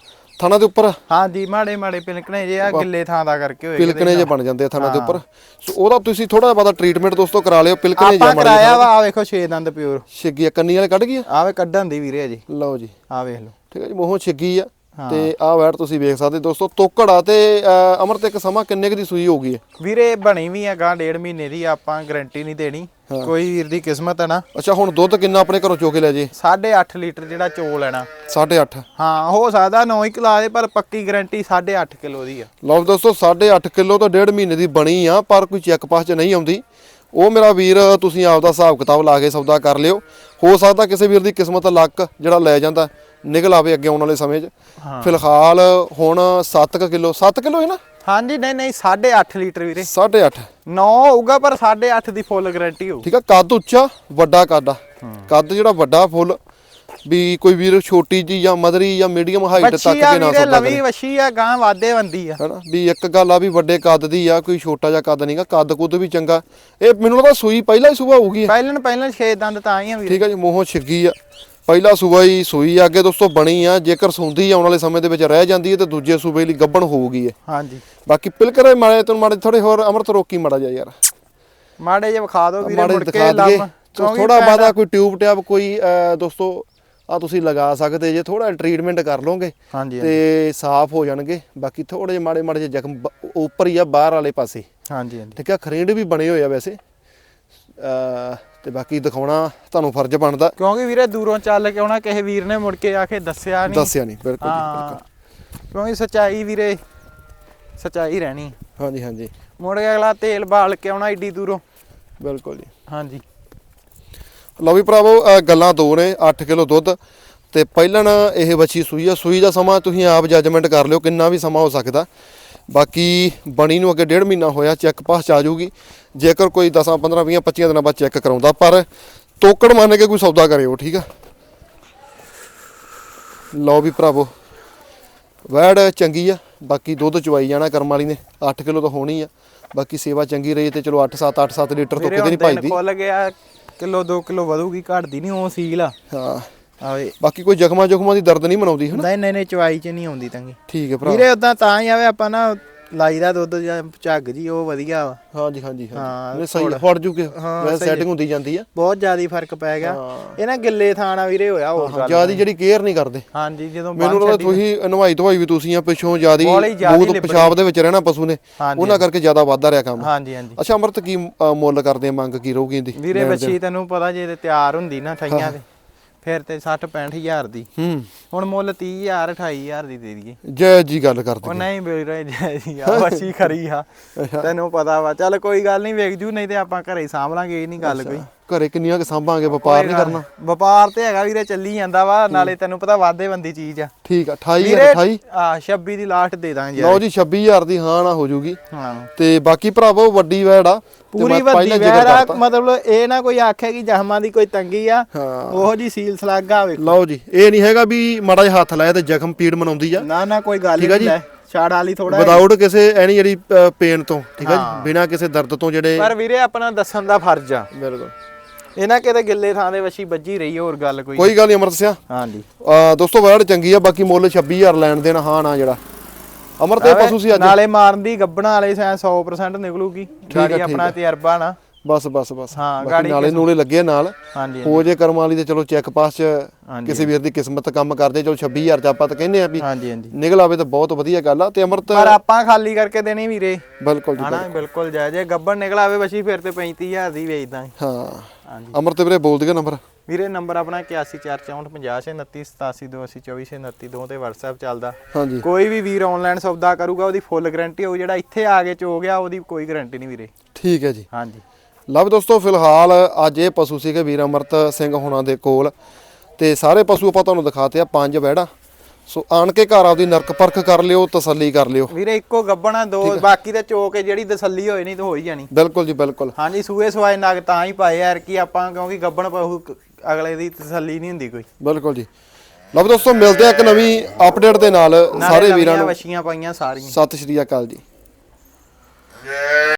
ਥਣਾ ਦੇ ਉੱਪਰ? ਹਾਂਜੀ ਮਾੜੇ ਮਾੜੇ ਪਿਲਕਣੇ ਜੇ ਆ ਗਿੱਲੇ ਥਾਂ ਦਾ ਕਰਕੇ ਹੋਏ। ਪਿਲਕਣੇ ਜੇ ਬਣ ਜਾਂਦੇ ਆ ਥਣਾ ਦੇ ਉੱਪਰ। ਸੋ ਉਹਦਾ ਤੁਸੀਂ ਥੋੜਾ ਬਹੁਤਾ ਟ੍ਰੀਟਮੈਂਟ ਦੋਸਤੋ ਕਰਾ ਲਿਓ ਪਿਲਕਣੇ ਆਪਾਂ ਜਾਂ ਮਾੜੀ ਕਰਾਇਆ ਵਾ ਆ ਵੇਖੋ ਛੇ ਦੰਦ ਪਿਓਰ ਛਿੱਗੀ ਆ ਕੰਨੀ ਵਾਲੇ ਕੱਢ ਗਈ ਆ? ਆਵੇ ਕੱਢਣ ਦੀ ਵੀਰੇ ਜੀ ਲਓ ਜੀ। ਆ ਵੇਖ ਲਓ। ਠੀਕ ਹੈ ਜੀ ਮੂੰਹੋਂ ਛਿੱਗੀ ਆ ਤੇ ਆਹ ਵੈਟ ਤੁਸੀਂ ਵੇਖ ਸਕਦੇ ਦੋਸਤੋ ਤੋਕੜ ਆ ਤੇ ਅਹ, ਅਮਰਤ ਇੱਕ ਸਮਾਂ ਕਿੰਨੇ ਕੁ ਦੀ ਸੂਈ ਹੋਊਗੀ? ਇਹ? ਵੀਰੇ ਬਣੀ ਵੀ ਆ ਗਾਂ ਡੇਢ ਮਹੀਨੇ ਦੀ ਆਪਾਂ ਗਾਰੰਟੀ ਨਹੀਂ ਦੇਣੀ। ਕੋਈ ਵੀਰ ਦੀ ਕਿਸਮਤ ਹੈ ਨਾ। ਅੱਛਾ ਹੁਣ ਦੁੱਧ ਕਿੰਨਾ ਆਪਣੇ ਘਰੋਂ ਚੋ ਕੇ ਲੈ ਜੇ? 8.5 ਲੀਟਰ ਜਿਹੜਾ ਚੋ ਲੈਣਾ 8.5 ਹਾਂ ਹੋ ਸਕਦਾ 9 ਹੀ ਕਲਾ ਦੇ ਪਰ ਪੱਕੀ ਗਾਰੰਟੀ 8.5 ਕਿਲੋ ਦੀ ਆ। ਲਓ ਦੋਸਤੋ 8.5 ਕਿਲੋ ਤੋਂ ਡੇਢ ਮਹੀਨੇ ਦੀ ਬਣੀ ਆ ਪਰ ਕੋਈ ਚੈੱਕ ਪਾਸ 'ਚ ਨਹੀਂ ਆਉਂਦੀ। ਉਹ ਮੇਰਾ ਵੀਰ ਤੁਸੀਂ ਆਪਦਾ ਹਿਸਾਬ ਕਿਤਾਬ ਲਾ ਕੇ ਸੌਦਾ ਕਰ ਲਿਓ। ਹੋ ਸਕਦਾ ਕਿਸੇ ਵੀਰ ਦੀ ਕਿਸਮਤ ਲੱਕ ਜਿਹੜਾ ਲੈ ਜਾਂਦਾ ਨਿਕਲ ਆਵੇ ਅੱਗੇ ਆਉਣ ਵਾਲੇ ਸਮੇਂ 'ਚ। ਫਿਲਹਾਲ ਹੁਣ 7 ਕਿਲੋ 7 ਕਿਲੋ ਹੈ ਨਾ? ਹਾਂਜੀ ਨਹੀਂ ਨਹੀਂ 8.5 ਲੀਟਰ ਵੀਰੇ। 8.5 9 ਹੋਊਗਾ ਪਰ 8.5 ਦੀ ਫੁੱਲ ਗਾਰੰਟੀ ਹੋਊ। ਠੀਕ ਆ ਕੱਦ ਉੱਚਾ ਵੱਡਾ ਕੱਦ ਆ। ਕੱਦ ਜਿਹੜਾ ਵੱਡਾ ਫੁੱਲ ਵੀ ਕੋਈ ਵੀਰ ਛੋਟੀ ਜੀ ਜਾਂ ਮਦਰੀ ਜਾਂ ਮੀਡੀਅਮ ਹਾਈਟ ਤੱਕ ਵੱਛੀ ਆ ਕੇ ਨਾ ਵੀਰੇ ਸੌਦਾ ਲਵੀ ਵੱਛੀ ਆ ਗਾਂ ਵਾਦੇ ਬੰਦੀ ਆ। ਹੈਨਾ ਵੀ ਇੱਕ ਗੱਲ ਆ ਵੀ ਵੱਡੇ ਕੱਦ ਦੀ ਆ ਕੋਈ ਛੋਟਾ ਜਿਹਾ ਕੱਦ ਨਹੀਂਗਾ ਕੱਦ ਕੁੱਦ ਵੀ ਚੰਗਾ। ਇਹ ਮੈਨੂੰ ਲੱਗਦਾ ਸੂਈ ਪਹਿਲਾਂ ਹੀ ਸੂਆ ਹੋਊਗੀ। ਇਹ। ਪਹਿਲਨ ਪਹਿਲਨ 6 ਦੰਦ ਤਾਂ ਆਈਆਂ ਵੀਰੇ। ਠੀਕ ਆ ਜੀ ਮੂੰਹੋਂ ਛਿੱਗੀ ਆ। ਪਹਿਲਾ ਸੂਆ ਹੀ ਸੂਈ ਆ, ਅੱਗੇ ਦੋਸਤੋ ਬਣੀ ਆ। ਜੇਕਰ ਸੁੰਦੀ ਆਉਣ ਵਾਲੇ ਸਮੇਂ ਦੇ ਵਿੱਚ ਰਹਿ ਜਾਂਦੀ ਹੈ ਤੇ ਦੂਜੇ ਸੂਬੇ ਲਈ ਗੱਬਣ ਹੋਊਗੀ ਇਹ। ਹਾਂਜੀ। ਬਾਕੀ ਪਿਲਕਰੇ ਮਾੜੇ ਤੋਂ ਮਾੜੇ ਥੋੜੇ ਹੋਰ ਅਮਰਤ ਰੋਕੀ ਮਾੜਾ ਜਿਹਾ ਯਾਰ। ਮਾੜੇ ਜੇ ਵਿਖਾ ਦਿਓ ਵੀਰੇ ਮਾੜੇ ਕੇ ਲੰਮ ਥੋੜਾ ਬਾਦਾ ਕੋਈ ਟਿਊਬ ਟਿਆਬ ਕੋਈ ਦੋਸਤੋ ਆ ਤੁਸੀਂ ਲਗਾ ਸਕਦੇ ਜੇ। ਥੋੜਾ ਟ੍ਰੀਟਮੈਂਟ ਕਰ ਲਓਗੇ ਹਾਂਜੀ ਤੇ ਸਾਫ਼ ਹੋ ਜਾਣਗੇ। ਬਾਕੀ ਥੋੜੇ ਜਿਹੇ ਮਾੜੇ ਮਾੜੇ ਜਿਹੇ ਜ਼ਖਮ ਉੱਪਰ ਹੀ ਆ ਬਾਹਰ ਵਾਲੇ ਪਾਸੇ। ਹਾਂਜੀ ਹਾਂਜੀ। ਠੀਕ ਆ ਖਰੇਂਡ ਵੀ ਬਣੇ ਹੋਏ ਆ ਵੈਸੇ। ਤੇ ਬਾਕੀ ਦਿਖਾਉਣਾ ਤੁਹਾਨੂੰ ਫਰਜ਼ ਬਣਦਾ। ਕਿਉਂਕਿ ਵੀਰੇ ਦੂਰੋਂ ਚੱਲ ਕੇ ਆਉਣਾ ਕਿਸੇ ਵੀਰ ਨੇ ਮੁੜ ਕੇ ਆ ਕੇ ਦੱਸਿਆ ਨਹੀਂ। ਦੱਸਿਆ ਨਹੀਂ ਬਿਲਕੁਲ ਬਿਲਕੁਲ। ਕਿਉਂਕਿ ਸਚਾਈ ਵੀਰੇ ਸਚਾਈ ਰਹਿਣੀ। ਹਾਂਜੀ ਹਾਂਜੀ। ਮੁੜ ਕੇ ਅਗਲਾ ਤੇਲ ਬਾਲ ਕੇ ਆਉਣਾ ਏਡੀ ਦੂਰੋਂ। ਬਿਲਕੁਲ ਜੀ। ਹਾਂਜੀ। ਲਓ ਵੀ ਭਰਾਵੋ ਗੱਲਾਂ ਦੋ ਨੇ 8 ਕਿਲੋ ਦੁੱਧ। ਤੇ ਪਹਿਲਣ ਇਹ ਬੱਚੀ ਸੂਈ ਆ ਸੂਈ ਦਾ ਸਮਾਂ ਤੁਸੀਂ ਆਪ ਜੱਜਮੈਂਟ ਕਰ ਲਿਓ ਕਿੰਨਾ ਵੀ ਸਮਾਂ ਹੋ ਸਕਦਾ। ਬਾਕੀ ਬਣੀ ਨੂੰ ਅੱਗੇ ਡੇਢ ਮਹੀਨਾ ਹੋਇਆ ਚੈੱਕ ਪਾਸ ਆ ਜਾਊਗੀ। ਜੇਕਰ ਕੋਈ 10 15 20 25 ਦਿਨਾਂ ਬਾਅਦ ਚੈੱਕ ਕਰਾਉਂਦਾ ਪਰ ਤੋਕੜ ਮੰਨ ਕੇ ਕੋਈ ਸੌਦਾ ਕਰਿਓ ਠੀਕ ਆ? ਲਓ ਵੀ ਭਰਾਵੋ ਵੈੜ ਚੰਗੀ ਆ ਬਾਕੀ ਦੁੱਧ ਚਵਾਈ ਜਾਣਾ ਕਰਮ ਵਾਲੀ ਨੇ 8 ਕਿਲੋ ਤਾਂ ਹੋਣੀ ਆ ਬਾਕੀ ਸੇਵਾ ਚੰਗੀ ਰਹੀ ਤੇ ਚਲੋ 8 7 8 7 ਲੀਟਰ ਤੋਂ ਕਿਤੇ ਨਹੀਂ ਭਜਦੀ। ਖੁੱਲ ਗਿਆ ਕਿਲੋ 2 ਕਿਲੋ ਵਧੂਗੀ ਘਟਦੀ ਨਹੀਂ ਉਹ ਸੀਲ ਆ। ਹਾਂ। ਆਵੇ ਬਾਕੀ ਕੋਈ ਜ਼ਖਮਾਂ ਜ਼ਖਮਾਂ ਦੀ ਦਰਦ ਨਹੀਂ ਮਨਾਉਂਦੀ ਹਨਾ? ਨਹੀਂ ਨਹੀਂ ਨਹੀਂ ਚਵਾਈ ਚ ਨਹੀਂ ਆਉਂਦੀ ਤੰਗੀ। ਠੀਕ ਹੈ ਭਰਾ। ਵੀਰੇ ਉਦਾਂ ਤਾਂ ਹੀ ਆਵੇ ਆਪਾਂ ਨਾ ਲਾਈਦਾ ਦੁੱਧ ਜਾਂ ਝੱਗ ਜੀ ਉਹ ਵਧੀਆ ਵਾ। ਹਾਂਜੀ ਹਾਂਜੀ ਹਾਂ, ਸਹੀ ਫੜ ਜੂਗੇ। ਵੈਸੇ ਸੈਟਿੰਗ ਹੁੰਦੀ ਜਾਂਦੀ ਆ। ਬਹੁਤ ਜ਼ਿਆਦਾ ਫ਼ਰਕ ਪੈ ਗਿਆ। ਇਹ ਨਾ ਗਿੱਲੇ ਥਾਣਾ ਵੀਰੇ ਹੋਇਆ ਹੋਰ ਗੱਲ ਜਿਆਦੀ ਜਿਹੜੀ ਕੇਅਰ ਨਹੀਂ ਕਰਦੇ। ਹਾਂਜੀ ਜਦੋਂ ਮੈਨੂੰ ਲੱਗਦਾ ਤੁਸੀਂ ਨਵਾਈ ਧਵਾਈ ਵੀ ਤੁਸੀਂ ਆ ਪਿੱਛੋਂ ਜਿਆਦੀ ਲਿਬੜੀ। ਪਿਸ਼ਾਬ ਦੇ ਵਿੱਚ ਰਹਿਣਾ ਪਸ਼ੂ ਨੇ। ਉਹਨਾਂ ਕਰਕੇ ਜ਼ਿਆਦਾ ਵੱਧਦਾ ਰਿਹਾ ਕੰਮ। ਹਾਂਜੀ ਹਾਂਜੀ। ਅੱਛਾ ਅਮਰਤ ਕੀ ਮੁੱਲ ਕਰਦੇ ਮੰਗ ਕੀ ਰਹੂਗੀ ਇਹਦੀ ਵੀਰੇ ਬੱਚੀ ਤੈਨੂੰ ਪਤਾ ਜੇ ਤੇ ਤਿਆਰ ਹੁੰਦੀ ਨਾ ਠਈਆਂ ਤੇ ਫਿਰ ਤੇ 60 65000 ਦੀ। ਹੂੰ। ਹੁਣ ਮੁੱਲ 30000 28000 ਦੀ ਦੇ ਦਈਏ। ਜੈ ਜੀ ਗੱਲ ਕਰਦੇ ਉਹ ਨਹੀਂ ਮਿਲ ਰਹੇ ਜੈਸੀ ਆ ਬੱਚੀ ਖਰੀ ਆ ਤੈਨੂੰ ਪਤਾ ਵਾ ਚੱਲ ਕੋਈ ਗੱਲ ਨਹੀਂ ਵੇਖ ਜੂ ਨਹੀਂ ਤੇ ਆਪਾਂ ਘਰੇ ਸਾਂਭ ਲਾਂਗੇ ਇਹ ਨਹੀਂ ਗੱਲ ਕੋਈ। ਘਰੇ ਕਿੰਨੀਆਂ ਕਿ ਸਾਂਭਾਂਗੇ ਵਪਾਰ ਨਹੀਂ ਕਰਨਾ। ਵਪਾਰ ਤੇ ਹੈਗਾ ਵੀਰੇ ਚੱਲੀ ਜਾਂਦਾ ਵਾ ਨਾਲੇ ਤੈਨੂੰ ਪਤਾ ਵਾਧੇ ਬੰਦੀ ਚੀਜ਼ ਆ। ਠੀਕ ਆ 28 ਵੀਰੇ 28 ਆ 26 ਦੀ ਲਾਸਟ ਦੇ ਦਾਂਗੇ ਲਓ ਜੀ 26000 ਦੀ ਹਾਂ ਨਾ ਹੋ ਜੂਗੀ। ਹਾਂ। ਤੇ ਬਾਕੀ ਭਰਾਵੋ ਵੱਡੀ ਵੈੜ ਆ ਪੂਰੀ ਵੱਡੀ ਵੈਰ ਆ। ਮਤਲਬ ਇਹ ਨਾ ਕੋਈ ਆਖੇ ਕਿ ਜਹਮਾਂ ਦੀ ਕੋਈ ਤੰਗੀ ਆ ਹਾਂ। ਉਹੋ ਜੀ ਸੀਲ ਸਲਾਗਾ ਵੇਖੋ। ਲਓ ਜੀ ਇਹ ਨਹੀਂ ਹੈਗਾ ਵੀ ਮਾੜਾ ਜਿਹਾ ਹੱਥ ਲਾਇਆ ਤੇ ਜ਼ਖਮ ਪੀੜ ਮਨਾਉਂਦੀ ਆ। ਨਾ ਨਾ ਕੋਈ ਗੱਲ ਨਹੀਂ। ਲੈ ਛਾੜ ਵਾਲੀ ਥੋੜਾ ਵਿਦਆਊਟ ਕਿਸੇ ਐਨੀ ਜਿਹੜੀ ਪੇਨ ਤੋਂ ਠੀਕ ਜੀ? ਬਿਨਾ ਕਿਸੇ ਦਰਦ ਤੋਂ ਜਿਹੜੇ ਪਰ ਵੀਰੇ ਆਪਣਾ ਦੱਸਣ ਦਾ ਫਰਜ਼ ਆ। ਬਿਲਕੁਲ। ਇਹ ਨਾ ਕਿਤੇ ਗਿੱਲੇ ਥਾਂ ਦੇ ਵਸ਼ੀ ਵੱਜੀ ਰਹੀ ਹੋਰ ਗੱਲ ਕੋਈ ਕੋਈ ਗੱਲ ਨਹੀਂ ਅਮਰ ਦੱਸਿਆ ਹਾਂਜੀ। ਦੋਸਤੋ ਵੈੜ ਚੰਗੀ ਆ ਬਾਕੀ ਮੁੱਲ 26000 ਲੈਣ ਦੇਣ ਹਾਂ ਨਾ ਜਿਹੜਾ। ਅਮਰ ਤੇ ਪਸ਼ੂ ਸੀ ਅੱਜ? ਨਾਲੇ ਮਾਰਨ ਦੀ ਗੱਬਣਾ ਵਾਲੇ ਸੈਂ 100% ਨਿਕਲੂਗੀ। ਗਾੜੀ ਆਪਣਾ ਤਜਰਬਾ ਨਾ। ਬਸ ਬਸ ਬਸ। ਹਾਂ, ਗਾੜੀ ਨਾਲੇ ਨੂਲੇ ਲੱਗੇ ਨਾਲ। ਹਾਂਜੀ ਹੋ ਜੇ ਕਰਮ ਵਾਲੀ ਤੇ ਚਲੋ ਚੈੱਕ ਪਾਸ ਚ। ਕਿਸੇ ਵੀਰ ਦੀ ਕਿਸਮਤ ਕੰਮ ਕਰਦੇ ਚਲੋ 26000 ਚ ਆਪਾਂ ਤਾਂ ਕਹਿੰਦੇ ਆ ਵੀ ਹਾਂਜੀ ਹਾਂਜੀ। ਨਿਕਲ ਆਵੇ ਤਾਂ ਬਹੁਤ ਵਧੀਆ ਗੱਲ ਆ। ਤੇ ਅਮਰਤ ਪਰ ਆਪਾਂ ਖਾਲੀ ਕਰਕੇ ਦੇਣੀ ਵੀਰੇ। ਬਿਲਕੁਲ ਜੀ ਹਨਾ ਬਿਲਕੁਲ। ਜਾਇਜ਼ ਜੇ ਗੱਬਰ ਨਿਕਲ ਆਵੇ ਵਸ਼ੀ ਫਿਰ ਤੇ 35000 ਦੀ ਵੇਚਦਾ ਹਾਂ। ਹਾਂਜੀ। ਅਮਰਤ ਵੀਰੇ ਬੋਲ ਦਿਓ ਨੰਬਰ। ਵੀਰੇ ਨੰਬਰ ਆਪਣਾ 814450 ਦੋ ਤੇ WhatsApp ਚੱਲਦਾ। ਹਾਂਜੀ। ਕੋਈ ਵੀ ਵੀਰ ਆਨਲਾਈਨ ਸੌਦਾ ਕਰੂਗਾ ਉਹਦੀ ਫੁੱਲ ਗਾਰੰਟੀ ਹੋਊ ਜਿਹੜਾ ਇੱਥੇ ਆ ਕੇ ਚੋ ਗਿਆ ਉਹਦੀ ਕੋਈ ਗਾਰੰਟੀ ਨਹੀਂ ਵੀਰੇ। ਠੀਕ ਹੈ ਜੀ। ਹਾਂਜੀ। ਲਵ ਦੋਸਤੋ ਫਿਲਹਾਲ ਅੱਜ ਇਹ ਪਸ਼ੂ ਸੀਗੇ ਵੀਰ ਅਮਰਤ ਸਿੰਘ ਹੁਣਾਂ ਦੇ ਕੋਲ। ਤੇ ਸਾਰੇ ਪਸ਼ੂ ਆਪਾਂ ਤੁਹਾਨੂੰ ਦਿਖਾਤੇ ਆ ਪੰਜ ਵਹਿੜਾਂ ਸੋ ਆਣ ਕੇ ਘਰ ਆਪਦੀ ਨਰਕ ਪਰਖ ਕਰ ਲਿਓ ਤਸੱਲੀ ਕਰ ਲਿਓ। ਵੀਰੇ ਇੱਕੋ ਗੱਬਣਾ ਦੋ ਬਾਕੀ ਤੇ ਚੋ ਕੇ ਜਿਹੜੀ ਤਸੱਲੀ ਹੋਏ ਨਹੀਂ ਤਾਂ ਹੋ ਹੀ ਜਾਣੀ। ਬਿਲਕੁਲ ਜੀ ਬਿਲਕੁਲ। ਹਾਂਜੀ ਸੂਏ ਸਵਾਏ ਨਗ ਤਾਂ ਹੀ ਪਾਏ ਯਾਰ ਕਿ ਆਪਾਂ ਕਿਉਂਕਿ ਗੱਬਣ ਪਹੂ ਅਗਲੇ ਦੀ ਤਸੱਲੀ ਨਹੀਂ ਹੁੰਦੀ ਕੋਈ। ਬਿਲਕੁਲ ਜੀ। ਲਵ ਦੋਸਤੋ ਮਿਲਦੇ ਆ ਇੱਕ ਨਵੀਂ ਅਪਡੇਟ ਦੇ ਨਾਲ। ਸਾਰੇ ਵੀਰਾਂ ਨੂੰ ਵਸ਼ੀਆਂ ਪਾਈਆਂ ਸਾਰੀਆਂ। ਸਤਿ ਸ਼੍ਰੀ ਅਕਾਲ ਜੀ।